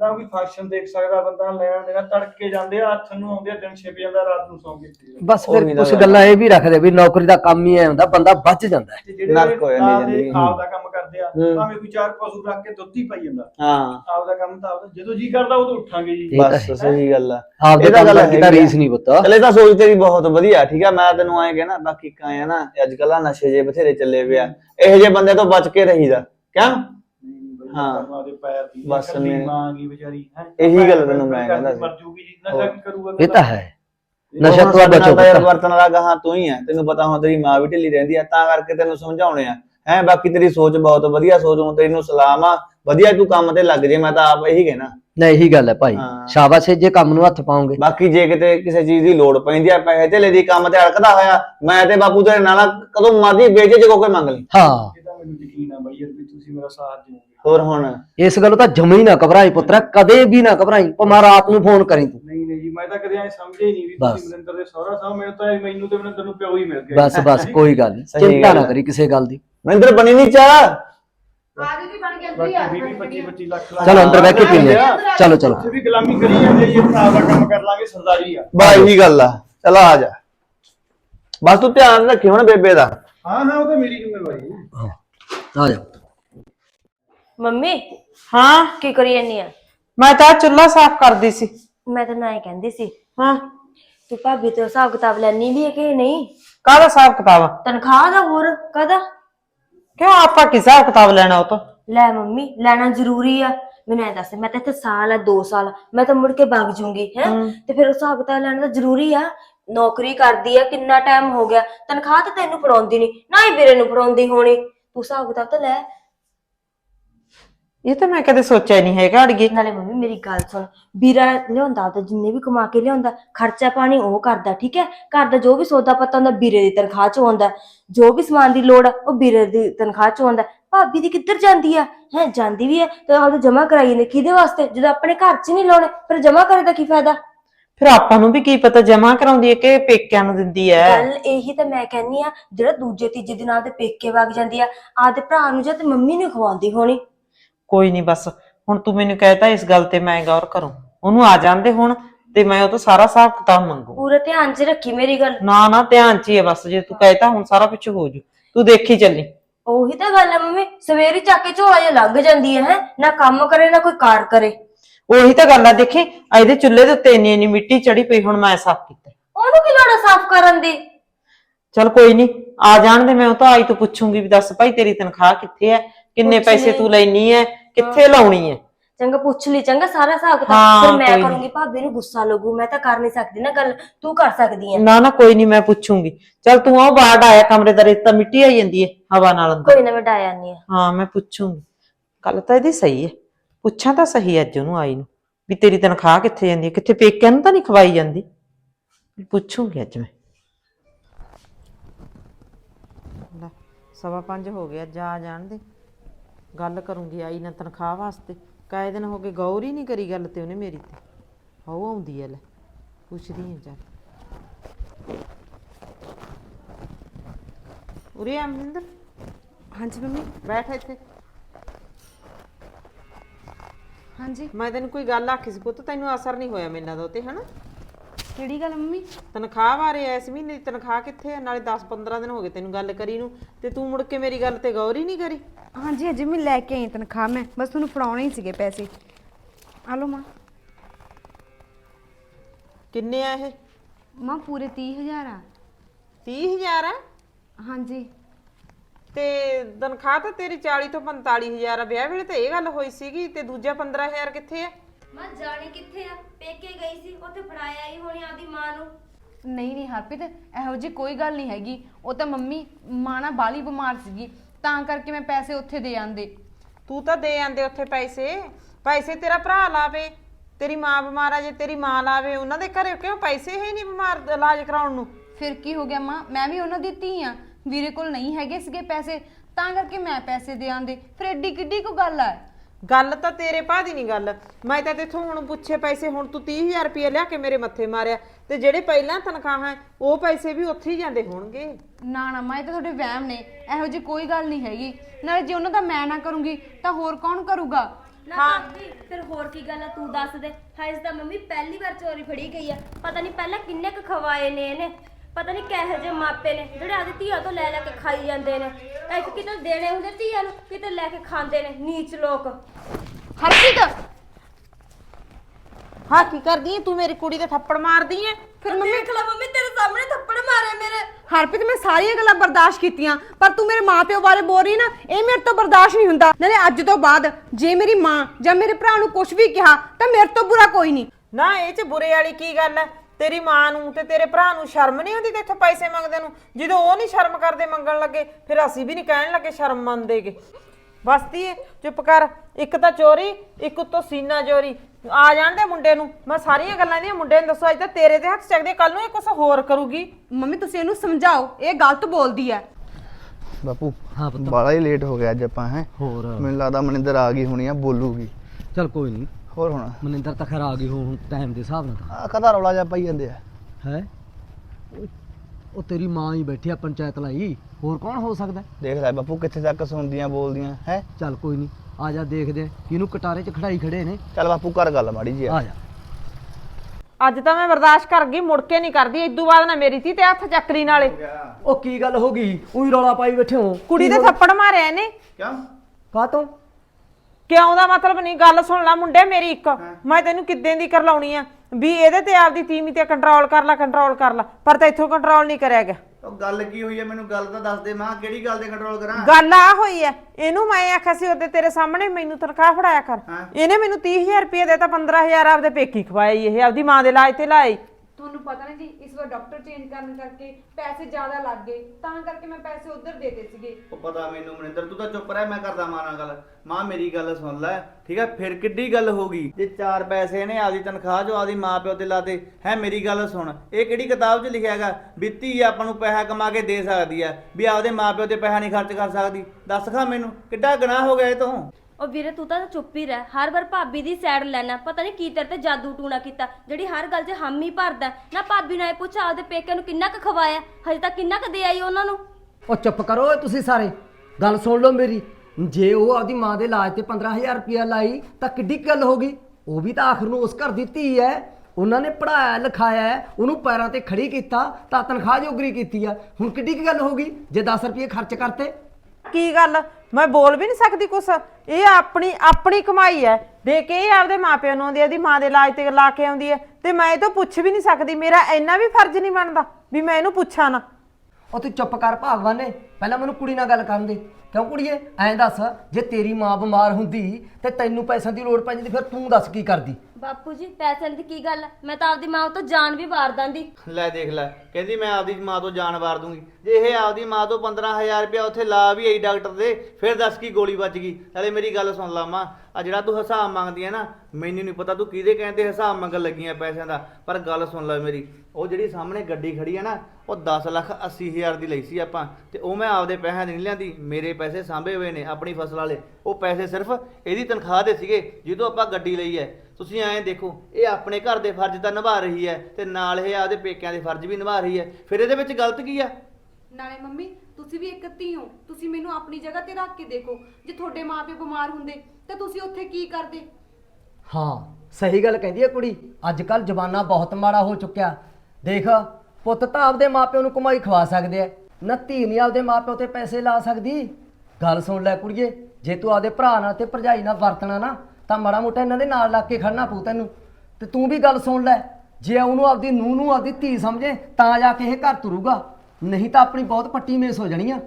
ਨਾ ਕੋਈ ਫੰਕਸ਼ਨ ਦੇਖ ਸਕਦਾ ਬੰਦਾ ਲੈਣ ਦੇਣਾ ਤੜਕੇ ਜਾਂਦੇ ਆ ਹੱਥ ਨੂੰ ਆਉਂਦੇ ਆ ਦਿਨ ਛਿਪ ਜਾਂਦਾ ਰਾਤ ਨੂੰ ਸੌਂ ਕੇ ਬਸ ਉਹੀ ਫਿਰ ਤਾਂ ਕੁਝ ਗੱਲ ਇਹ ਵੀ ਰੱਖਦੇ ਵੀ ਨੌਕਰੀ ਦਾ ਕੰਮ ਹੀ ਐ ਹੁੰਦਾ ਬੰਦਾ ਬਚ ਜਾਂਦਾ ਹੈ। ਜਿਹੜੇ ਨਰਕ ਹੋ ਜਾਂਦੀ ਨਾਲ ਦੇ ਜ਼ਿੰਦਗੀ। ਆਪ ਦਾ ਕੰਮ ਕਰਦੇ ਆ ਹੂੰ। ਭਾਵੇਂ ਕੋਈ ਚਾਰ ਪਸ਼ੂ ਰੱਖ ਕੇ ਦੁੱਧ ਹੀ ਪਾਈ ਜਾਂਦਾ। ਹਾਂ। ਆਪ ਦਾ ਕੰਮ ਤਾਂ ਆਪਦਾ ਜਦੋਂ ਜੀ ਕਰਦਾ ਉਦੋਂ ਉੱਠਾਂਗੇ ਜੀ। ਇਹ ਤਾਂ ਬਸ ਹੈ। ਸਹੀ ਗੱਲ ਆ। ਆਪਦੇ ਇਹ ਤਾਂ ਕੰਮ ਗੱਲ ਦਾ ਕਿਤਾ ਆ। ਰੀਸ ਨਹੀਂ ਪੁੱਤ। ਚਲੇ ਤਾਂ ਸੋਚ ਤੇਰੀ ਬਹੁਤ ਵਧੀਆ ਠੀਕ ਆ ਮੈਂ ਤੈਨੂੰ ਐਂ ਕਹਿਣਾ ਬਾਕੀ ਕਾਇਆ ਨਾ ਅੱਜ ਕੱਲ੍ਹ ਨਸ਼ੇ ਜੇ ਬਥੇਰੇ ਚੱਲੇ ਪਿਆ ਇਹੋ ਜਿਹੇ ਬੰਦੇ ਤੋਂ ਬਚ ਕੇ ਰਹੀਦਾ। ਕਿਉਂ? ਹਾਂ। ਹਾਂ ਦੇ ਪੈਰ ਦੀ ਬਸ ਕੱਲੀ ਮੈਂ- ਮਾਂ ਗੀ ਵਿਚਾਰੀ ਹੈਂ। ਇਹੀ ਗੱਲ ਤੈਨੂੰ ਮੈਂ ਕਹਿੰਦਾ ਸੀ। ਮਰ ਜੂਗੀ ਜੀ। ਨਸ਼ਾ ਕੀ ਕਰੂਗਾ ਇਹ ਤਾਂ ਹੈ। ਨਸ਼ਾ ਤੋਂ ਬਚੋ ਤਾਂ ਪੁੱਤ। ਵਰਤਣ ਵਾਲਾ ਗਾਹਾਂ ਤੂੰ ਹੀ ਆ। ਤੈਨੂੰ ਪਤਾ ਹੁਣ ਤੇਰੀ ਮਾਂ ਵੀ ਢਿੱਲੀ ਰਹਿੰਦੀ ਆ ਤਾਂ ਕਰਕੇ ਤੈਨੂੰ ਸਮਝਾਉਣੇ ਆ। ਹੈ ਬਾਕੀ ਤੇਰੀ ਸੋਚ ਬਹੁਤ ਵਧੀਆ ਸੋਚ ਨੂੰ ਤੈਨੂੰ ਸਲਾਮ ਆ। ਵਧੀਆ ਤੂੰ ਕੰਮ ਤੇ ਲੱਗ ਜੇ ਮੈਂ ਤਾਂ ਆਪ ਇਹੀ ਕਹਿਣਾ। ਨਾ ਇਹੀ ਗੱਲ ਹੈ ਭਾਈ। ਹਾਂ। ਸ਼ਾਬਾਸ਼ ਹੈ ਜੇ ਕੰਮ ਨੂੰ ਹੱਥ ਪਾਉਂਗੇ ਬਾਕੀ ਜੇ ਕਿਤੇ ਕਿਸੇ ਚੀਜ਼ ਦੀ ਲੋੜ ਪੈਂਦੀ ਆ ਪੈਸੇ ਧੇਲੇ ਦੀ ਕੰਮ ਤੇ ਅੜਕਦਾ ਹੋਇਆ ਮੈਂ ਤੇ ਬਾਪੂ ਤੇਰੇ ਨਾਲ ਆ, ਕਦੋਂ ਮਰਜ਼ੀ ਵੇਚੇ ਜੇ ਕੋਈ ਮੰਗ ਲਈ ਹਾਂ। ਇਹ ਤਾਂ ਮੈਨੂੰ ਯਕੀਨ ਆ ਬਈ ਯਾਰ ਵੀ ਤੁਸੀਂ ਮੇਰਾ ਸਾਥ ਦਿਓਗੇ। ਹੋਰ ਹੁਣ? ਇਸ ਗੱਲ ਤਾਂ ਜਮੇ ਹੀ ਨਾ ਘਬਰਾਈ ਪੁੱਤਰਾ ਕਦੇ ਵੀ ਨਾ ਘਬਰਾਈ। ਭਾਵੇਂ ਰਾਤ ਨੂੰ ਫੋਨ ਕਰੀ ਤੂੰ। ਨਹੀਂ ਨਹੀਂ ਜੀ ਮੈਂ ਤਾਂ ਕਦੇ ਐ ਸਮਝਿਆ ਹੀ ਨਹੀਂ ਵੀ ਬਸ। ਤੁਸੀਂ ਮਨਿੰਦਰ ਦੇ ਸਹੁਰਾ ਸਾਹਿਬ ਮੈਨੂੰ ਤਾਂ ਮੈਨੂੰ ਤੇ ਮਨਿੰਦਰ ਨੂੰ ਪਿਓ ਹੀ ਮਿਲ ਗਿਆ। ਬਸ ਬਸ ਕੋਈ ਗੱਲ ਨਹੀਂ ਸਹੀ ਚਿੰਤਾ ਗੱਲ ਨਾ ਹੈ। ਕਰੀ ਕਿਸੇ ਗੱਲ ਦੀ। ਮਹਿੰਦਰ ਬਣੀ ਨਹੀਂ ਚਾਹ। ਆਗੇ ਵੀ ਬਣ ਗਿਆ ਬਾਕੀ 20 25 25 ਲੱਖ ਲਾ- ਚਲੋ ਅੰਦਰ ਬਹਿ ਕੇ ਪੀਨੇ ਚਲੋ ਚਲੋ। ਉੱਥੇ ਵੀ ਗੁਲਾਮੀ ਕਰੀ ਜਾਂਦੇ ਜੀ ਆਪਣਾ ਆਪਦਾ ਕੰਮ ਕਰ ਲਾਂਗੇ ਸਰਦਾਰੀ ਆ। ਬਾ ਇਹੀ ਗੱਲ ਆ। ਚਲ ਆ ਜਾ। ਬਸ ਤੂੰ ਧਿਆਨ ਰੱਖੀ ਹੁਣ ਬੇਬੇ ਦਾ। ਹਾਂ ਹਾਂ ਉਹ ਤਾਂ ਮੇਰੀ ਜ਼ਿੰਮੇਵਾਰੀ ਹੈ। ਆ ਜਾ। ਮੰਮੀ ਹਾਂ? ਕੀ ਕਰੀ ਜਾਨੀ ਆ? ਮੈਂ ਤਾਂ ਚੁੱਲ੍ਹਾ ਸਾਫ਼ ਕਰਦੀ ਸੀ। ਮੈਂ ਤਾਂ ਨਾ ਹੀ ਕਹਿੰਦੀ ਸੀ। ਹਾਂ। ਤੂੰ ਭਾਬੀ ਤੋਂ ਹਿਸਾਬ ਕਿਤਾਬ ਲੈਣੀ ਵੀ ਹੈ ਕਿ ਨਹੀਂ? ਕਾਹਦਾ ਹਿਸਾਬ ਕਿਤਾਬ? ਆ? ਤਨਖਾਹ ਦਾ ਹੋਰ ਕਦਾ ਕਿਉਂ ਆਪਾਂ ਕੀ ਹਿਸਾਬ ਕਿਤਾਬ ਲੈਣਾ ਉਹ ਤੋਂ? ਲੈ ਮੰਮੀ ਲੈਣਾ ਜ਼ਰੂਰੀ ਆ। ਮੈਨੂੰ ਐ ਦੱਸ ਮੈਂ ਤਾਂ ਇੱਥੇ ਸਾਲ ਆ 2 ਸਾਲ ਮੈਂ ਤਾਂ ਮੁੜ ਕੇ ਭੱਗ ਜੂੰਗੀ ਹੈ? ਤੇ ਫਿਰ ਹਿਸਾਬ ਕਿਤਾਬ ਲੈਣਾ ਤਾਂ ਜ਼ਰੂਰੀ ਆ। ਨੌਕਰੀ ਕਰਦੀ ਆ ਕਿੰਨਾ ਟਾਈਮ ਹੋ ਗਿਆ। ਤਨਖਾਹ ਤਾਂ ਤੈਨੂੰ ਫੜਾਉਂਦੀ ਨਹੀਂ ਨਾ ਹੀ ਵੀਰੇ ਨੂੰ ਫੜਾਉਂਦੀ ਹੋਣੀ। ਤੂੰ ਹਿਸਾਬ ਕਿਤਾਬ ਤਾਂ ਲੈ। ਇਹ ਤਾਂ ਮੈਂ ਕਦੇ ਸੋਚਿਆ ਨਹੀਂ ਹੈਗਾ ਅੜੀਏ। ਨਾਲੇ ਮੰਮੀ ਮੇਰੀ ਗੱਲ ਸੁਣ। ਵੀਰਾ ਲਿਆਉਂਦਾ ਤਾਂ ਜਿੰਨੇ ਵੀ ਕਮਾ ਕੇ ਲਿਆਉਂਦਾ ਖਰਚਾ ਪਾਣੀ ਉਹ ਕਰਦਾ ਠੀਕ ਹੈ? ਘਰ ਦਾ ਜੋ ਵੀ ਸੌਦਾ ਪੱਤਾ ਹੁੰਦਾ ਵੀਰੇ ਦੀ ਤਨਖਾਹ ਚ ਆਉਂਦਾ। ਜੋ ਵੀ ਸਮਾਨ ਦੀ ਲੋੜ ਆ ਉਹ ਵੀਰੇ ਦੀ ਤਨਖਾਹ ਚ ਆਉਂਦਾ। ਭਾਬੀ ਦੀ ਕਿੱਧਰ ਜਾਂਦੀ ਆ? ਹੈ ਜਾਂਦੀ ਵੀ ਹੈ ਤੇ ਆਪਦੇ ਜਮਾ ਕਰਾਈ ਨੇ ਕਿਹਦੇ ਵਾਸਤੇ? ਜਦੋਂ ਆਪਣੇ ਘਰ ਚ ਨਹੀਂ ਲਾਉਣੇ ਫਿਰ ਜਮਾ ਕਰੇ ਦਾ ਕੀ ਫਾਇਦਾ? ਫਿਰ ਆਪਾਂ ਨੂੰ ਵੀ ਕੀ ਪਤਾ ਜਮਾ ਕਰਾਉਂਦੀ ਹੈ ਕਿ ਪੇਕਿਆਂ ਨੂੰ ਦਿੰਦੀ ਹੈ? ਗੱਲ ਇਹੀ ਤਾਂ ਮੈਂ ਕਹਿੰਨੀ ਆ ਜਿਹੜਾ ਦੂਜੇ ਤੀਜੇ ਦਿਨ ਆਪਦੇ ਪੇਕੇ ਵਗ ਜਾਂਦੀ ਆ ਆਪਦੇ ਭਰਾ ਨੂੰ ਜਾਂ ਤੇ ਮੰਮੀ ਨੂੰ ਖਵਾਉਂਦੀ ਹੋਣੀ। ਕੋਈ ਨਹੀਂ ਬਸ ਹੁਣ ਤੂੰ ਮੈਨੂੰ ਕਹਿਤਾ ਇਸ ਗੱਲ ਤੇ ਮੈਂ ਗੌਰ ਕਰੂੰ। ਉਹਨੂੰ ਆ ਜਾਂਦੇ ਹੁਣ ਤੇ ਮੈਂ ਉਹ ਤੋਂ ਸਾਰਾ ਹਿਸਾਬ ਕਿਤਾਬ ਮੰਗੂ। ਪੂਰਾ ਧਿਆਨ 'ਚ ਰੱਖੀ ਮੇਰੀ ਗੱਲ। ਨਾ ਨਾ ਧਿਆਨ ਚ ਹੀ ਹੈ ਬਸ ਜੇ ਤੂੰ ਕਹਿਤਾ ਹੁਣ ਸਾਰਾ ਕੁਝ ਹੋ ਜੂ। ਤੂੰ ਦੇਖੀ ਚੱਲੀ। ਉਹੀ ਤਾਂ ਗੱਲ ਹੈ ਮੰਮੀ ਸਵੇਰੇ ਚੱਕ ਕੇ ਝੋਲਾ ਜਿਹਾ ਲੰਘ ਜਾਂਦੀ ਹੈ ਹੈ? ਨਾ ਕੰਮ ਕਰੇ ਨਾ ਕੋਈ ਕਾਰ ਕਰੇ। ਉਹੀ ਤਾਂ ਗੱਲ ਆ ਦੇਖੀ ਇਹਦੇ ਚੁੱਲ੍ਹੇ ਦੇ ਉੱਤੇ ਇੰਨੀ ਇੰਨੀ ਮਿੱਟੀ ਚੜੀ ਪਈ ਹੁਣ ਮੈਂ ਸਾਫ਼ ਕੀਤਾ। ਉਹਨੂੰ ਕੀ ਲੋੜ ਆ ਸਾਫ਼ ਕਰਨ ਦੀ? ਚਲ ਕੋਈ ਨਹੀਂ ਆ ਜਾਣ ਦੇ ਮੈਂ ਉਹ ਤਾਂ ਆਈ ਤੋਂ ਪੁੱਛੂੰਗੀ ਵੀ ਦੱਸ ਭਾਈ ਤੇਰੀ ਤਨਖਾਹ ਕਿੱਥੇ ਹੈ? ਕਿੰਨੇ ਪੁੱਛ ਪੈਸੇ ਲਈ। ਤੂੰ ਲੈਣੀ ਹੈ? ਕਿੱਥੇ ਲਾਉਣੀ ਹੈ ਚੰਗਾ ਪੁੱਛ ਲਈ। ਚੰਗਾ ਸਾਰਾ ਹਿਸਾਬ ਕਿਤਾਬ। ਫਿਰ ਮੈਂ। ਕਰੂੰਗੀ ਭਾਬੀ ਨੂੰ ਗੁੱਸਾ ਲੱਗੂ। ਮੈਂ ਤਾਂ ਕਰ ਨਹੀਂ ਸਕਦੀ ਨਾ ਗੱਲ। ਤੂੰ ਕਰ ਸਕਦੀ ਹੈ ਨਾ ਨਾ ਕੋਈ ਨਹੀਂ ਮੈਂ ਪੁੱਛੂੰਗੀ। ਚਲ ਤੂੰ ਉਹ ਬਾਹਰ ਆਇਆ ਕਮਰੇ ਦਾ ਰੇਤਾ ਮਿੱਟੀ ਆਈ ਜਾਂਦੀ ਹੈ ਹਵਾ ਨਾਲ ਅੰਦਰ। ਕੋਈ ਨਾ ਮੈਂ ਡਾਇਆ ਨਹੀਂ ਹਾਂ ਮੈਂ ਪੁੱਛੂੰਗੀ। ਗੱਲ ਤਾਂ ਇਹਦੀ ਸਹੀ ਹੈ ਪੁੱਛਾਂ ਤਾਂ ਸਹੀ ਅੱਜ ਉਹਨੂੰ ਆਈ ਨੂੰ। ਵੀ ਤੇਰੀ ਤਨਖਾਹ ਕਿੱਥੇ ਜਾਂਦੀ ਹੈ ਕਿੱਥੇ ਪੇਕਿਆਂ ਨੂੰ ਤਾਂ ਨਹੀਂ ਖਵਾਈ ਜਾਂਦੀ? ਪੁੱਛੂੰਗੀ ਅੱਜ ਮੈਂ। ਸਵਾ ਪੰਜ ਹੋ ਗਿਆ ਜਾ ਜਾਣ ਦੇ। ਗੱਲ ਕਰੂੰਗੀ ਆਈ ਨਾ ਤਨਖਾਹ ਵਾਸਤੇ। ਕਾਏ ਦਿਨ ਹੋ ਗਏ ਗੌਰ ਹੀ ਨਹੀਂ ਕਰੀ ਗੱਲ ਤੇ ਉਹਨੇ ਮੇਰੀ ਤੇ। ਹੋ ਆਉਂਦੀ ਐ ਲੈ ਪੁੱਛਦੀ ਆ ਚੱਲ ਉਰੇ ਆ ਮਨਿੰਦਰ ਹਾਂਜੀ ਮੰਮੀ। ਬੈਠ ਇੱਥੇ। ਹਾਂਜੀ। ਮੈਂ ਤੈਨੂੰ ਕੋਈ ਗੱਲ ਆਖੀ ਸੀ ਪੁੱਤ ਤੈਨੂੰ ਅਸਰ ਨਹੀਂ ਹੋਇਆ ਮੇਰੇ ਨਾਲ ਉਹਤੇ ਹਨਾ? ਕਿਹੜੀ ਗੱਲ ਮੰਮੀ? ਤਨਖਾਹ ਬਾਰੇ ਇਸ ਮਹੀਨੇ ਦੀ ਤਨਖਾਹ ਕਿੱਥੇ ਹੈ ਨਾਲੇ 10-15 ਦਿਨ ਹੋ ਗਏ ਤੈਨੂੰ ਗੱਲ ਕਰੀ ਨੂੰ। ਤੇ ਤੂੰ ਮੁੜ ਕੇ ਮੇਰੀ ਗੱਲ ਤੇ ਗੌਰ ਹੀ ਨਹੀਂ ਕਰੀ? ਹਾਂਜੀ ਅਜੇ ਮੈਂ ਲੈ ਕੇ ਆਈ ਤਨਖਾਹ ਮੈਂ। ਬਸ ਤੁਹਾਨੂੰ ਫੜਾਉਣੇ ਹੀ ਸੀਗੇ ਪੈਸੇ। ਆ ਲਓ ਮਾਂ। ਕਿੰਨੇ ਆ ਇਹ? ਮਾਂ ਪੂਰੇ 30000 ਆ। 30000 ਆ? ਹਾਂਜੀ। ਤੇ ਤਨਖਾਹ ਤਾਂ ਤੇਰੀ 40 ਤੋਂ 45000 ਆ। ਵਿਆਹ ਵੇਲੇ ਤਾਂ ਇਹ ਗੱਲ ਹੋਈ ਸੀਗੀ। ਤੇ ਦੂਜਾ 15000 ਕਿੱਥੇ ਆ? ਮੈਂ ਜਾਣੀ ਕਿੱਥੇ ਆ? ਪੇਕੇ ਗਈ ਸੀ ਉੱਥੇ ਫੜਾਇਆ ਹੀ ਹੋਣੀ ਆਪਦੀ ਮਾਂ ਨੂੰ। ਨਹੀਂ ਨਹੀਂ ਹਰਪ੍ਰੀਤ ਇਹੋ ਜੀ ਕੋਈ ਗੱਲ ਨਹੀਂ ਹੈਗੀ। ਉਹ ਤਾਂ ਮੰਮੀ ਮਾਂ ਨਾ ਬਾਲੀ ਬਿਮਾਰ ਸੀਗੀ ਤਾਂ ਕਰਕੇ ਮੈਂ ਪੈਸੇ ਉੱਥੇ ਦੇ ਆਂਦੇ। ਤੂੰ ਤਾਂ ਦੇ ਆਂਦੇ ਉੱਥੇ ਪੈਸੇ। ਪੈਸੇ ਤੇਰਾ ਭਰਾ ਲਾਵੇ ਤੇਰੀ ਮਾਂ ਬਿਮਾਰ ਆ ਜੇ ਤੇਰੀ ਮਾਂ ਲਾਵੇ ਉਹਨਾਂ ਦੇ ਘਰੇ ਕਿਉਂ ਪੈਸੇ ਹੈ ਨਹੀਂ ਬਿਮਾਰ ਇਲਾਜ ਕਰਾਉਣ ਨੂੰ? ਫਿਰ ਕੀ ਹੋ ਗਿਆ ਮਾਂ? ਮੈਂ ਵੀ ਉਹਨਾਂ ਦੀ ਧੀ ਆ। ਵੀਰੇ ਕੋਲ ਨਹੀਂ ਹੈਗੇ ਸੀਗੇ ਪੈਸੇ ਤਾਂ ਕਰਕੇ ਮੈਂ ਪੈਸੇ ਦੇ ਆਂਦੇ। ਫਿਰ ਐਡੀ ਕਿੱਡੀ ਕੋ ਗੱਲ ਆ? ਗੱਲ ਤਾਂ ਤੇਰੇ ਭਾ ਦੀ ਨਹੀਂ ਗੱਲ। ਮੈਂ ਤਾਂ ਤੇਥੋਂ ਹੁਣ ਪੁੱਛੇ ਪੈਸੇ ਹੁਣ ਤੂੰ 30000 ਰੁਪਏ ਲਿਆ ਕੇ ਮੇਰੇ ਮੱਥੇ ਮਾਰਿਆ। ਤੇ ਜਿਹੜੇ ਪਹਿਲਾਂ ਤਨਖਾਹਾਂ ਉਹ ਪੈਸੇ ਵੀ ਉੱਥੇ ਹੀ ਜਾਂਦੇ ਹੋਣਗੇ। ਨਾ ਨਾ ਮਾਂ ਤਾਂ ਤੁਹਾਡੇ ਵਹਿਮ ਨੇ। ਇਹੋ ਜੀ ਕੋਈ ਗੱਲ ਨਹੀਂ ਹੈਗੀ। ਨਾਲੇ ਜੇ ਉਹਨਾਂ ਦਾ ਮੈਂ ਨਾ ਕਰੂੰਗੀ ਤਾਂ ਹੋਰ ਕੌਣ ਕਰੂਗਾ? ਨਾ ਭਾਬੀ ਫਿਰ ਹੋਰ ਕੀ ਗੱਲ ਆ ਤੂੰ ਦੱਸ ਦੇ। ਹਾਇਸ ਤਾਂ ਮੰਮੀ ਪਹਿਲੀ ਵਾਰ ਚੋਰੀ ਫੜੀ ਗਈ ਆ। ਪਤਾ ਨਹੀਂ ਪਹਿਲਾਂ ਕਿੰਨੇ ਕੁ ਖਵਾਏ ਨੇ ਇਹਨੇ। ਪਤਾ ਨਹੀਂ ਕਿਹੋ ਜਿਹੇ ਮਾਪੇ ਨੇ ਜਿਹੜੇ ਆਦੀ ਧੀਆਂ ਤੋਂ ਲੈ ਲੈ ਕੇ ਖਾਈ ਜਾਂਦੇ ਨੇ। ਇੱਕ ਕਿਤੇ ਦੇਣੇ ਹੁੰਦੇ ਧੀਆਂ ਨੂੰ ਕਿਤੇ ਲੈ ਕੇ ਖਾਂਦੇ ਨੇ ਨੀਚ ਲੋਕ। ਹਰਪ੍ਰੀਤ ਹਾਂ ਕੀ ਕਰਦੀ ਤੂੰ ਮੇਰੀ ਕੁੜੀ ਤੇ ਥੱਪੜ ਮਾਰਦੀ ਹੈ ਫਿਰ ਮੰਮੀ ਦੇਖ ਲੈ ਮੰਮੀ ਤੇਰੇ ਸਾਹਮਣੇ ਥੱਪੜ ਮਾਰੇ ਮੇਰੇ। ਹਰਪ੍ਰੀਤ ਮੈਂ ਸਾਰੀਆਂ ਗੱਲਾਂ ਬਰਦਾਸ਼ਤ ਕੀਤੀਆਂ ਪਰ ਤੂੰ ਮੇਰੇ ਮਾਪਿਓ ਬਾਰੇ ਬੋਲ ਰਹੀ ਨਾ ਇਹ ਮੇਰੇ ਤੋਂ ਬਰਦਾਸ਼ਤ ਨਹੀਂ ਹੁੰਦਾ। ਨਾਲੇ ਅੱਜ ਤੋਂ ਬਾਅਦ ਜੇ ਮੇਰੀ ਮਾਂ ਜਾਂ ਮੇਰੇ ਭਰਾ ਨੂੰ ਕੁਝ ਵੀ ਕਿਹਾ ਤਾਂ ਮੇਰੇ ਤੋਂ ਬੁਰਾ ਕੋਈ ਨਹੀਂ। ਨਾ ਇਹ ਚ ਬੁਰੇ ਵਾਲੀ ਕੀ ਗੱਲ ਹੈ? ਤੇਰੀ ਮਾਂ ਨੂੰ ਤੇ ਤੇਰੇ ਭਰਾ ਨੂੰ ਸ਼ਰਮ ਨਹੀਂ ਆਉਂਦੀ ਤੇ ਇੱਥੇ ਪੈਸੇ ਮੰਗਦੇ ਨੂੰ? ਜਦੋਂ ਉਹ ਨਹੀਂ ਸ਼ਰਮ ਕਰਦੇ ਮੰਗਣ ਲੱਗੇ ਫਿਰ ਅਸੀਂ ਵੀ ਨਹੀਂ ਕਹਿਣ ਲੱਗੇ ਸ਼ਰਮ ਮੰਨਦੇਗੇ। ਬਸਤੀ ਏ ਚੁੱਪ ਕਰ। ਇੱਕ ਤਾਂ ਚੋਰੀ ਇੱਕ ਉੱਤੋਂ ਸੀਨਾ ਚੋਰੀ। ਆ ਜਾਣ ਦੇ ਮੁੰਡੇ ਨੂੰ। ਮੈਂ ਸਾਰੀਆਂ ਗੱਲਾਂ ਦੀਆਂ ਮੁੰਡੇ ਨੂੰ ਦੱਸੋ ਅੱਜ ਤਾਂ ਤੇਰੇ ਦੇ ਹੱਥ ਚੱਕਦੇ ਕੱਲ ਨੂੰ ਇਹ ਕੁਝ ਹੋਰ ਕਰੂਗੀ। ਮੰਮੀ ਤੁਸੀਂ ਇਹਨੂੰ ਸਮਝਾਓ ਇਹ ਗਲਤ ਬੋਲਦੀ ਹੈ। ਬਾਪੂ ਹਾਂ ਪੁੱਤ। ਬਾਲਾ ਹੀ ਲੇਟ ਹੋ ਗਿਆ ਅੱਜ ਆਪਾਂ ਹੈ? ਹੋਰ। ਮੈਨੂੰ ਲੱਗਦਾ ਮਨਿੰਦਰ ਆ ਗਈ ਹੋਣੀ ਆ ਬੋਲੂਗੀ। ਚਲ ਕੋਈ ਨਹੀਂ। ਹੋਰ ਹੁਣ? ਮਨਿੰਦਰ ਤਾਂ ਖੈਰ ਆ ਗਈ ਹੁਣ ਟਾਈਮ ਦੇ ਹਿਸਾਬ ਨਾਲ ਤਾਂ। ਆ ਕਦਾ ਰੌਲਾ ਜਾ ਪਾਈ ਜਾਂਦੇ ਆ। ਹੈ? ਉਹ ਤੇਰੀ ਮਾਂ ਹੀ ਬੈਠੀ ਆ ਪੰਚਾਇਤ ਲਈ। ਹੋਰ ਕੌਣ ਹੋ ਸਕਦਾ? ਦੇਖ ਲੈ ਬਾਪੂ ਕਿੱਥੇ ਤੱਕ ਸੁਣਦੀਆਂ ਬੋਲਦੀਆਂ ਹੈ? ਚੱਲ ਕੋਈ ਨਹੀਂ ਆ ਜਾ ਦੇਖਦੇ ਆ। ਕਿਹਨੂੰ ਕਟਾਰੇ 'ਚ ਖੜਾਈ ਖੜੇ ਨੇ। ਚੱਲ ਬਾਪੂ ਕਰ ਗੱਲ ਮਾੜੀ ਜੀ ਆ। ਜਾ। ਅੱਜ ਤਾਂ ਮੈਂ ਬਰਦਾਸ਼ਤ ਕਰ ਗਈ ਮੁੜ ਕੇ ਨਹੀਂ ਕਰਦੀ। ਇਦੋਂ ਬਾਅਦ ਨਾ ਮੇਰੀ ਤੀ ਤੇ ਹੱਥ ਚੱਕਰੀ ਨਾਲੇ। ਉਹ ਕੀ ਗੱਲ ਹੋ ਗਈ? ਉਹੀ ਰੌਲਾ ਪਾਈ ਬੈਠੇ ਹੋ। ਕੁੜੀ ਦੇ ਥੱਪੜ ਮਾਰਿਆ ਇਹਨੇ। ਕਿਉਂ? ਕਾ ਤੋਂ ਕਿਉਂ ਦਾ ਮਤਲਬ ਨਹੀਂ ਗੱਲ ਸੁਣ ਲੈ ਮੁੰਡੇ ਮੇਰੀ ਇੱਕ। ਮੈਂ ਤੈਨੂੰ ਕਿੱਦਾਂ ਦੀ ਕਰ ਲਾਉਣੀ ਆ? ਵੀ ਇਹਦੇ ਤੇ ਆਪਦੀ ਤੀਵੀਂ ਤੇ ਕੰਟਰੋਲ ਕਰ ਲੈ ਕੰਟਰੋਲ ਕਰ ਲੈ। ਪਰ ਤੇ ਇੱਥੋਂ ਕੰਟਰੋਲ ਨਹੀਂ ਕਰਿਆ ਗਿਆ। ਉਹ ਗੱਲ ਕੀ ਹੋਈ ਹੈ ਮੈਨੂੰ ਗੱਲ ਤਾਂ ਦੱਸ ਦੇ। ਮਾਂ ਕਿਹੜੀ ਗੱਲ ਤੇ ਕੰਟਰੋਲ ਕਰਾਂ? ਗੱਲ ਆ ਹੋਈ ਐ ਇਹਨੂੰ ਮੈਂ ਆਖਿਆ ਸੀ ਉਹਦੇ ਤੇਰੇ ਸਾਹਮਣੇ ਮੈਨੂੰ ਤਨਖਾਹ ਫੜਾਇਆ ਕਰ। ਇਹਨੇ ਮੈਨੂੰ 30000 ਰੁਪਏ ਦੇਤਾ 15000 ਆਪਦੇ ਪੇਕੀ ਖਵਾਈ ਇਹ ਆਪਦੀ ਮਾਂ ਦੇ ਇਲਾਜ ਤੇ ਲਾਈ ਤੁਹਾਨੂੰ ਪਤਾ ਨਾ ਜੀ, ਇਸ ਵਾਰ ਡਾਕਟਰ ਚੇਂਜ ਕਰਨ ਕਰਕੇ ਪੈਸੇ ਜ਼ਿਆਦਾ ਲੱਗ ਗਏ। ਤਾਂ ਕਰਕੇ ਮੈਂ ਪੈਸੇ ਉਧਰ ਦੇਤੇ ਸੀਗੇ। ਉਹ ਪਤਾ ਮੈਨੂੰ, ਮਨਿੰਦਰ, ਤੂੰ ਤਾਂ ਚੁੱਪ ਰਹਿ, ਮੈਂ ਕਰਦਾ ਮਾਂ ਨਾਲ ਗੱਲ। ਮਾਂ, ਮੇਰੀ ਗੱਲ ਸੁਣ ਲੈ, ਠੀਕ ਹੈ ਫਿਰ ਕਿੱਡੀ ਗੱਲ ਹੋ ਗਈ? ਜੇ ਚਾਰ ਪੈਸੇ ਨੇ, ਆਦੀ ਤਨਖਾਹ ਜੋ ਆਦੀ ਮਾਂ ਪਿਓ ਤੇ ਲਾਤੇ। ਹੈ, ਮੇਰੀ ਗੱਲ ਸੁਣ, ਇਹ ਕਿਹੜੀ ਕਿਤਾਬ 'ਚ ਲਿਖਿਆ ਹੈਗਾ? ਵਿੱਤੀ ਆਪਾਂ ਨੂੰ ਪੈਸਾ ਕਮਾ ਕੇ ਦੇ ਸਕਦੀ ਹੈ ਵੀ ਆਪਦੇ ਮਾਂ ਪਿਓ ਤੇ ਪੈਸਾ ਨਹੀਂ ਖਰਚ ਕਰ ਸਕਦੀ। ਦੱਸ ਖਾ ਮੈਨੂੰ, ਕਿੱਡਾ ਗੁਨਾਹ ਹੋ ਗਿਆ ਇਹ ਤੋਂ? ਉਹ ਵੀਰੇ ਤੂੰ ਤਾਂ ਚੁੱਪ ਹੀ ਰਹਿ। ਹਰ ਵਾਰ ਭਾਬੀ ਦੀ ਸਾਈਡ ਲੈਣਾ। ਪਤਾ ਨਹੀਂ ਕੀ ਤੇਰੇ ਤੇ ਜਾਦੂ ਟੂਣਾ ਕੀਤਾ। ਜਿਹੜੀ ਹਰ ਗੱਲ 'ਚ ਹਮ ਹੀ ਭਰਦਾ ਨਾ ਭਾਬੀ ਨੂੰ ਇਹ ਪੁੱਛ ਆਪਦੇ ਪੇਕੇ ਨੂੰ ਕਿੰਨਾ ਕੁ ਖਵਾਇਆ ਹਜੇ ਤੱਕ ਕਿੰਨਾ ਕੁ ਦੇ ਆਈ ਉਹਨਾਂ ਨੂੰ? ਉਹ ਚੁੱਪ ਕਰੋ ਓਏ ਤੁਸੀਂ ਸਾਰੇ। ਗੱਲ ਸੁਣ ਲਓ ਮੇਰੀ। ਜੇ ਉਹ ਆਪਦੀ ਮਾਂ ਦੇ ਇਲਾਜ ਤੇ 15000 ਰੁਪਇਆ ਲਾਈ ਤਾਂ ਕਿੱਡੀ ਕੁ ਗੱਲ ਹੋ ਗਈ? ਉਹ ਵੀ ਤਾਂ ਆਖਰ ਨੂੰ ਉਸ ਘਰ ਦੀ ਧੀ ਹੈ। ਉਹਨਾਂ ਨੇ ਪੜਾਇਆ ਲਿਖਾਇਆ ਹੈ, ਉਹਨੂੰ ਪੈਰਾਂ ਤੇ ਖੜੀ ਕੀਤਾ ਤਾਂ ਤਨਖਾਹ ਜੋਗਰੀ ਕੀਤੀ ਆ। ਹੁਣ ਕਿੱਡੀ ਕੁ ਗੱਲ ਹੋ ਗਈ? ਜੇ 10 ਰੁਪਏ ਖਰਚ ਕਰਤੇ ਕੀ ਗੱਲ? ਮੈਂ ਬੋਲ ਵੀ ਨਹੀਂ ਸਕਦੀ ਕੁਛ। ਇਹ ਆਪਣੀ ਆਪਣੀ ਕਮਾਈ ਹੈ। ਦੇ ਕੇ ਇਹ ਆਪਦੇ ਮਾਪਿਆਂ ਨੂੰ ਆਉਂਦੀ ਹੈ, ਇਹਦੀ ਮਾਂ ਦੇ ਇਲਾਜ ਤੇ ਲਾ ਕੇ ਆਉਂਦੀ ਹੈ। ਤੇ ਮੈਂ ਇਹ ਤੋਂ ਪੁੱਛ ਵੀ ਨਹੀਂ ਸਕਦੀ। ਮੇਰਾ ਇੰਨਾ ਵੀ ਫਰਜ਼ ਨਹੀਂ ਬਣਦਾ ਵੀ ਮੈਂ ਇਹਨੂੰ ਪੁੱਛਾਂ ਨਾ। ਉਹ ਤੂੰ ਚੁੱਪ ਕਰ ਭਾਗਵਾਨ ਨੇ। ਪਹਿਲਾਂ ਮੈਨੂੰ ਕੁੜੀ ਨਾਲ ਗੱਲ ਕਰਨ ਦੇ। ਕਿਉਂ ਕੁੜੀਏ? ਐਂ ਦੱਸ, ਜੇ ਤੇਰੀ ਮਾਂ ਬਿਮਾਰ ਹੁੰਦੀ ਤੇ ਤੈਨੂੰ ਪੈਸਿਆਂ ਦੀ ਲੋੜ ਪੈ ਜਾਂਦੀ ਫਿਰ ਤੂੰ ਦੱਸ ਕੀ ਕਰਦੀ? ਬਾਪੂ ਜੀ ਪੈਸਿਆਂ ਦੀ ਕੀ ਗੱਲ ਹੈ? ਮੈਂ ਤਾਂ ਆਪਦੀ ਮਾਂ ਤੋਂ ਜਾਨ ਵੀ ਵਾਰ ਦਾਂਦੀ। ਲੈ ਦੇਖ ਲੈ, ਕਹਿੰਦੀ ਮੈਂ ਆਪਦੀ ਮਾਂ ਤੋਂ ਜਾਨ ਵਾਰ ਦੂੰਗੀ। ਜੇ ਇਹ ਆਪਦੀ ਮਾਂ ਤੋਂ 15000 ਰੁਪਇਆ ਉੱਥੇ ਲਾ ਵੀ ਆਈ ਡਾਕਟਰ ਦੇ, ਫਿਰ ਦੱਸ ਕੀ ਗੋਲੀ ਵੱਜ ਗਈ। ਨਾਲੇ ਮੇਰੀ ਗੱਲ ਸੁਣ ਲਾ ਮਾਂ, ਆ ਜਿਹੜਾ ਤੂੰ ਹਿਸਾਬ ਮੰਗਦੀ ਹੈ ਨਾ, ਮੈਨੂੰ ਨਹੀਂ ਪਤਾ ਤੂੰ ਕਿਹਦੇ ਕਹਿੰਦੇ ਹਿਸਾਬ ਮੰਗਣ ਲੱਗੀਆਂ ਪੈਸਿਆਂ ਦਾ। ਪਰ ਗੱਲ ਸੁਣ ਲੈ ਮੇਰੀ, ਉਹ ਜਿਹੜੀ ਸਾਹਮਣੇ ਗੱਡੀ ਖੜੀ ਹੈ ਨਾ, ਉਹ 10 ਲੱਖ 80 ਹਜ਼ਾਰ ਦੀ ਲਈ ਸੀ ਆਪਾਂ, ਤੇ ਉਹ ਮੈਂ ਆਪਦੇ ਪੈਸਿਆਂ ਦੀ ਨਹੀਂ ਲਿਆਂਦੀ। ਮੇਰੇ ਪੈਸੇ ਸਾਂਭੇ ਹੋਏ ਨੇ ਆਪਣੀ ਫਸਲ ਵਾਲੇ। ਉਹ ਪੈਸੇ ਸਿਰਫ ਇਹਦੀ ਤਨਖਾਹ ਦੇ ਸੀਗੇ, ਜਦੋਂ ਆਪਾਂ ਗੱਡੀ ਲਈ ਹੈ ਤੁਸੀਂ ਐਂ ਦੇਖੋ ਇਹ ਆਪਣੇ ਘਰ ਦੇ ਫਰਜ਼ ਤਾਂ ਨਿਭਾ ਰਹੀ ਹੈ ਤੇ ਨਾਲ ਇਹ ਆਪਦੇ ਪੇਕਿਆਂ ਦੇ ਫਰਜ਼ ਵੀ ਨਿਭਾ ਰਹੀ ਹੈ। ਫਿਰ ਇਹਦੇ ਵਿੱਚ ਗਲਤ ਕੀ ਆ? ਨਾਲੇ ਮੰਮੀ ਤੁਸੀਂ ਵੀ ਇੱਕ ਧੀ ਹੋ। ਤੁਸੀਂ ਮੈਨੂੰ ਆਪਣੀ ਜਗ੍ਹਾ ਤੇ ਰੱਖ ਕੇ ਦੇਖੋ। ਜੇ ਤੁਹਾਡੇ ਮਾਪੇ ਬਿਮਾਰ ਹੁੰਦੇ ਤਾਂ ਤੁਸੀਂ ਉੱਥੇ ਕੀ ਕਰਦੇ? ਹਾਂ ਸਹੀ ਗੱਲ ਕਹਿੰਦੀ ਹੈ ਕੁੜੀ। ਅੱਜ ਕੱਲ ਜ਼ਮਾਨਾ ਬਹੁਤ ਮਾੜਾ ਹੋ ਚੁੱਕਿਆ। ਦੇਖ ਪੁੱਤ ਤਾਂ ਆਪਦੇ ਮਾਪਿਓ ਨੂੰ ਕਮਾਈ ਖਵਾ ਸਕਦੇ ਐ ਨਾ ਧੀ ਨਹੀਂ ਆਪਦੇ ਮਾਪਿਓ ਤੇ ਪੈਸੇ ਲਾ ਸਕਦੀ। ਗੱਲ ਸੁਣ ਲੈ ਕੁੜੀਏ ਜੇ ਤੂੰ ਆਪਦੇ ਭਰਾ ਨਾਲ ਤੇ ਭਰਜਾਈ ਨਾਲ ਵਰਤਣਾ ਨਾ ਤਾਂ ਮਾੜਾ ਮੋਟਾ ਇਹਨਾਂ ਦੇ ਨਾਲ ਲੱਗ ਕੇ ਖੜਨਾ ਪਊ ਤੈਨੂੰ। ਤੇ ਤੂੰ ਵੀ ਗੱਲ ਸੁਣ ਲੈ। ਜੇ ਉਹਨੂੰ ਆਪਦੀ ਨੂੰਹ ਨੂੰ ਆਪਦੀ ਧੀ ਸਮਝੇ, ਤਾਂ ਜਾ ਕੇ ਇਹ ਘਰ ਤੁਰੂਗਾ। ਨਹੀਂ ਤਾਂ ਆਪਣੀ ਬਹੁਤ ਪੱਟੀ ਮੇਸ ਹੋ ਜਾਣੀ ਆ।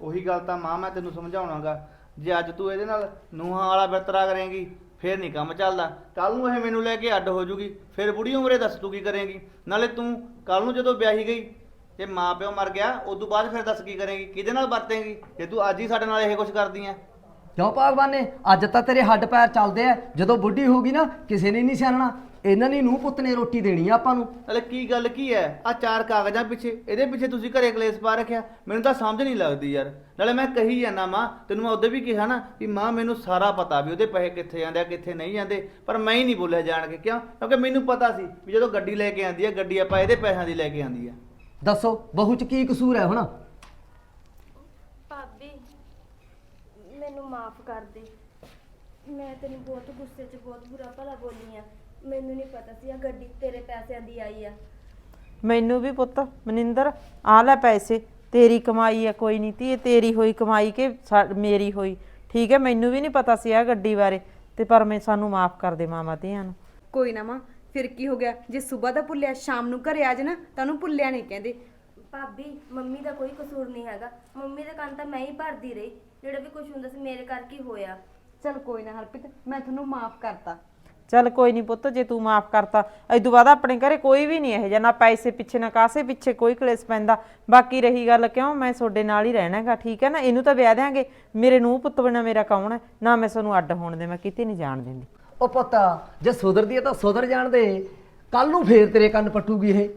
ਉਹੀ ਗੱਲ ਤਾਂ ਮਾਂ ਮੈਂ ਤੈਨੂੰ ਸਮਝਾਉਣਾਗਾ। ਜੇ ਅੱਜ ਤੂੰ ਇਹਦੇ ਨਾਲ ਨੂੰਹਾਂ ਵਾਲਾ ਬਿਰਤਰਾ ਕਰੇਂਗੀ, ਫਿਰ ਨਹੀਂ ਕੰਮ ਚੱਲਦਾ। ਕੱਲ ਨੂੰ ਇਹ ਮੈਨੂੰ ਲੈ ਕੇ ਅੱਡ ਹੋ ਜੂਗੀ, ਫਿਰ ਬੁੜੀ ਉਮਰੇ ਦੱਸ ਤੂੰ ਕੀ ਕਰੇਂਗੀ। ਨਾਲੇ ਤੂੰ ਕੱਲ ਨੂੰ ਜਦੋਂ ਵਿਆਹੀ ਗਈ, ਜੇ ਮਾਂ ਪਿਓ ਮਰ ਗਿਆ, ਉਦੋਂ ਬਾਅਦ ਫਿਰ ਦੱਸ ਕੀ ਕਰੇਂਗੀ, ਕਿਹਦੇ ਨਾਲ ਵਰਤੇਂਗੀ? ਜੇ ਤੂੰ ਅੱਜ ਹੀ ਸਾਡੇ ਨਾਲ ਇਹ ਕੁਝ ਕਰਦੀ ਐ। ਕਿਉਂ ਭਗਵਾਨ ਨੇ? ਅੱਜ ਤਾਂ ਤੇਰੇ ਹੱਡ ਪੈਰ ਚੱਲਦੇ ਆ। ਜਦੋਂ ਬੁੱਢੀ ਹੋਗੀ ਨਾ ਕਿਸੇ ਨੇ ਨਹੀਂ ਸਿਆਣਨਾ। ਇਹਨਾਂ ਨੇ ਨੂੰ ਪੁੱਤ ਨੇ ਰੋਟੀ ਦੇਣੀ ਆ ਆਪਾਂ ਨੂੰ। ਨਾਲੇ ਕੀ ਗੱਲ ਕੀ ਐ? ਆ ਚਾਰ ਕਾਗਜ਼ਾਂ ਪਿੱਛੇ ਇਹਦੇ ਪਿੱਛੇ ਤੁਸੀਂ ਘਰੇ ਕਲੇਸ਼ ਪਾ ਰੱਖਿਆ। ਮੈਨੂੰ ਤਾਂ ਸਮਝ ਨਹੀਂ ਲੱਗਦੀ ਯਾਰ। ਨਾਲੇ ਮੈਂ ਕਹੀ ਜਾਂਦਾ ਮਾਂ ਤੈਨੂੰ ਮੈਂ ਉਦੋਂ ਵੀ ਕਿਹਾ ਨਾ ਕਿ ਮਾਂ ਮੈਨੂੰ ਸਾਰਾ ਪਤਾ ਵੀ ਉਹਦੇ ਪੈਸੇ ਕਿੱਥੇ ਜਾਂਦੇ ਆ ਕਿੱਥੇ ਨਹੀਂ ਜਾਂਦੇ। ਪਰ ਮੈਂ ਹੀ ਨਹੀਂ ਬੋਲਿਆ ਜਾਣ ਕੇ। ਕਿਉਂ? ਕਿਉਂਕਿ ਮੈਨੂੰ ਪਤਾ ਸੀ ਵੀ ਜਦੋਂ ਗੱਡੀ ਲੈ ਕੇ ਆਂਦੀ ਆ ਗੱਡੀ ਆਪਾਂ ਇਹਦੇ ਪੈਸਿਆਂ ਦੀ ਲੈ ਕੇ ਆਂਦੀ ਆ। ਦੱਸੋ ਬਹੂ ਚ ਕੀ ਕਸੂਰ ਹੈ ਹੁਣ ਭਾਬੀ ਮੈਨੂੰ ਮਾਫ ਕਰ ਦੇ। ਮੈਂ ਤੈਨੂੰ ਬਹੁਤ ਗੁੱਸੇ 'ਚ ਬਹੁਤ ਬੁਰਾ ਭਲਾ ਬੋਲੀ ਆ। ਮੈਨੂੰ ਨਹੀਂ ਪਤਾ ਸੀ ਆ ਗੱਡੀ ਤੇਰੇ ਪੈਸਿਆਂ ਦੀ ਆਈ ਆ। ਮੈਨੂੰ ਵੀ ਪੁੱਤ ਮਨਿੰਦਰ ਆ ਲੈ ਪੈਸੇ। ਤੇਰੀ ਕਮਾਈ ਆ ਕੋਈ ਨਹੀਂ ਤੀ ਇਹ ਤੇਰੀ ਹੋਈ ਕਮਾਈ ਕਿ ਸਾ- ਮੇਰੀ ਹੋਈ। ਠੀਕ ਹੈ ਮੈਨੂੰ ਵੀ ਨਹੀਂ ਪਤਾ ਸੀ ਆ ਗੱਡੀ ਬਾਰੇ। ਤੇ ਪਰ ਮੈਂ ਸਾਨੂੰ ਮਾਫ ਕਰ ਦੇ ਮਾਮਾ ਧੀਆਂ ਨੂੰ। ਕੋਈ ਨਾ ਮਾਂ ਫਿਰ ਕੀ ਹੋ ਗਿਆ? ਜੇ ਸਵੇਰ ਦਾ ਭੁੱਲਿਆ ਸ਼ਾਮ ਨੂੰ ਘਰੇ ਆ ਜਾਣਾ ਤਾਂ ਉਹਨੂੰ ਭੁੱਲਿਆ ਨਹੀਂ ਕਹਿੰਦੇ। ਭਾਬੀ ਮੰਮੀ ਦਾ ਕੋਈ ਕਸੂਰ ਨਹੀਂ ਹੈਗਾ। ਮੰਮੀ ਦੇ ਕੰਨ ਤਾਂ ਮੈਂ ਹੀ ਭਰਦੀ ਰਹੀ। ਜਿਹੜਾ ਵੀ ਕੁਝ ਹੁੰਦਾ ਸੀ ਮੇਰੇ ਕਰਕੇ ਹੀ ਹੋਇਆ। ਚਲ ਕੋਈ ਨਾ ਹਰਪ੍ਰੀਤ ਮੈਂ ਤੁਹਾਨੂੰ ਮਾਫ ਕਰਤਾ। ਚੱਲ ਕੋਈ ਨਹੀਂ ਪੁੱਤ ਜੇ ਤੂੰ ਮਾਫ ਕਰਤਾ ਇਦੋਂ ਬਾਅਦ ਆਪਣੇ ਘਰੇ ਕੋਈ ਵੀ ਨਹੀਂ ਇਹ ਨਾ ਪੈਸੇ ਪਿੱਛੇ ਨਾ ਕਾਸੇ ਪਿੱਛੇ ਕੋਈ ਕਲੇਸ਼ ਪੈਂਦਾ। ਬਾਕੀ ਰਹੀ ਗੱਲ ਕਿਉਂ ਮੈਂ ਤੁਹਾਡੇ ਨਾਲ ਹੀ ਰਹਿਣਾ ਹੈਗਾ ਠੀਕ ਹੈ ਨਾ? ਇਹਨੂੰ ਤਾਂ ਵਿਆਹ ਦਿਆਂਗੇ। ਮੇਰੇ ਨੂੰ ਪੁੱਤ ਬਿਨਾ ਮੇਰਾ ਕੌਣ ਹੈ? ਨਾ ਮੈਂ ਤੁਹਾਨੂੰ ਅੱਡ ਹੋਣ ਦੇ ਮੈਂ ਕਿਤੇ ਨਹੀਂ ਜਾਣ ਦਿੰਦੀ। ਉਹ ਪੁੱਤ ਜੇ ਸੁਧਰਦੀ ਹੈ ਤਾਂ ਸੁਧਰ ਜਾਣ ਦੇ। ਕੱਲ ਨੂੰ ਫੇਰ ਤੇਰੇ ਕੰਨ ਪੱਟੂਗੀ ਇਹ।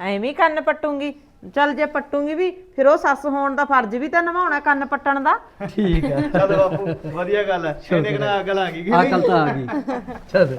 ਐਵੇਂ ਹੀ ਕੰਨ ਪੱਟੂਗੀ। ਚੱਲ ਜੇ ਪੱਟੂਗੀ ਵੀ ਫਿਰ ਉਹ ਸੱਸ ਹੋਣ ਦਾ ਫਰਜ਼ ਵੀ ਤਾਂ ਨਿਭਾਉਣਾ ਕੰਨ ਪੱਟਣ ਦਾ। ਠੀਕ ਹੈ ਚੱਲ ਬਾਪੂ ਵਧੀਆ ਗੱਲ ਐ ਇਹਨੇ ਕਿਹੜਾ ਅਕਲ ਆ ਗਈ ਕਿ ਅਕਲ ਤਾਂ ਆ ਗਈ। ਚਲ।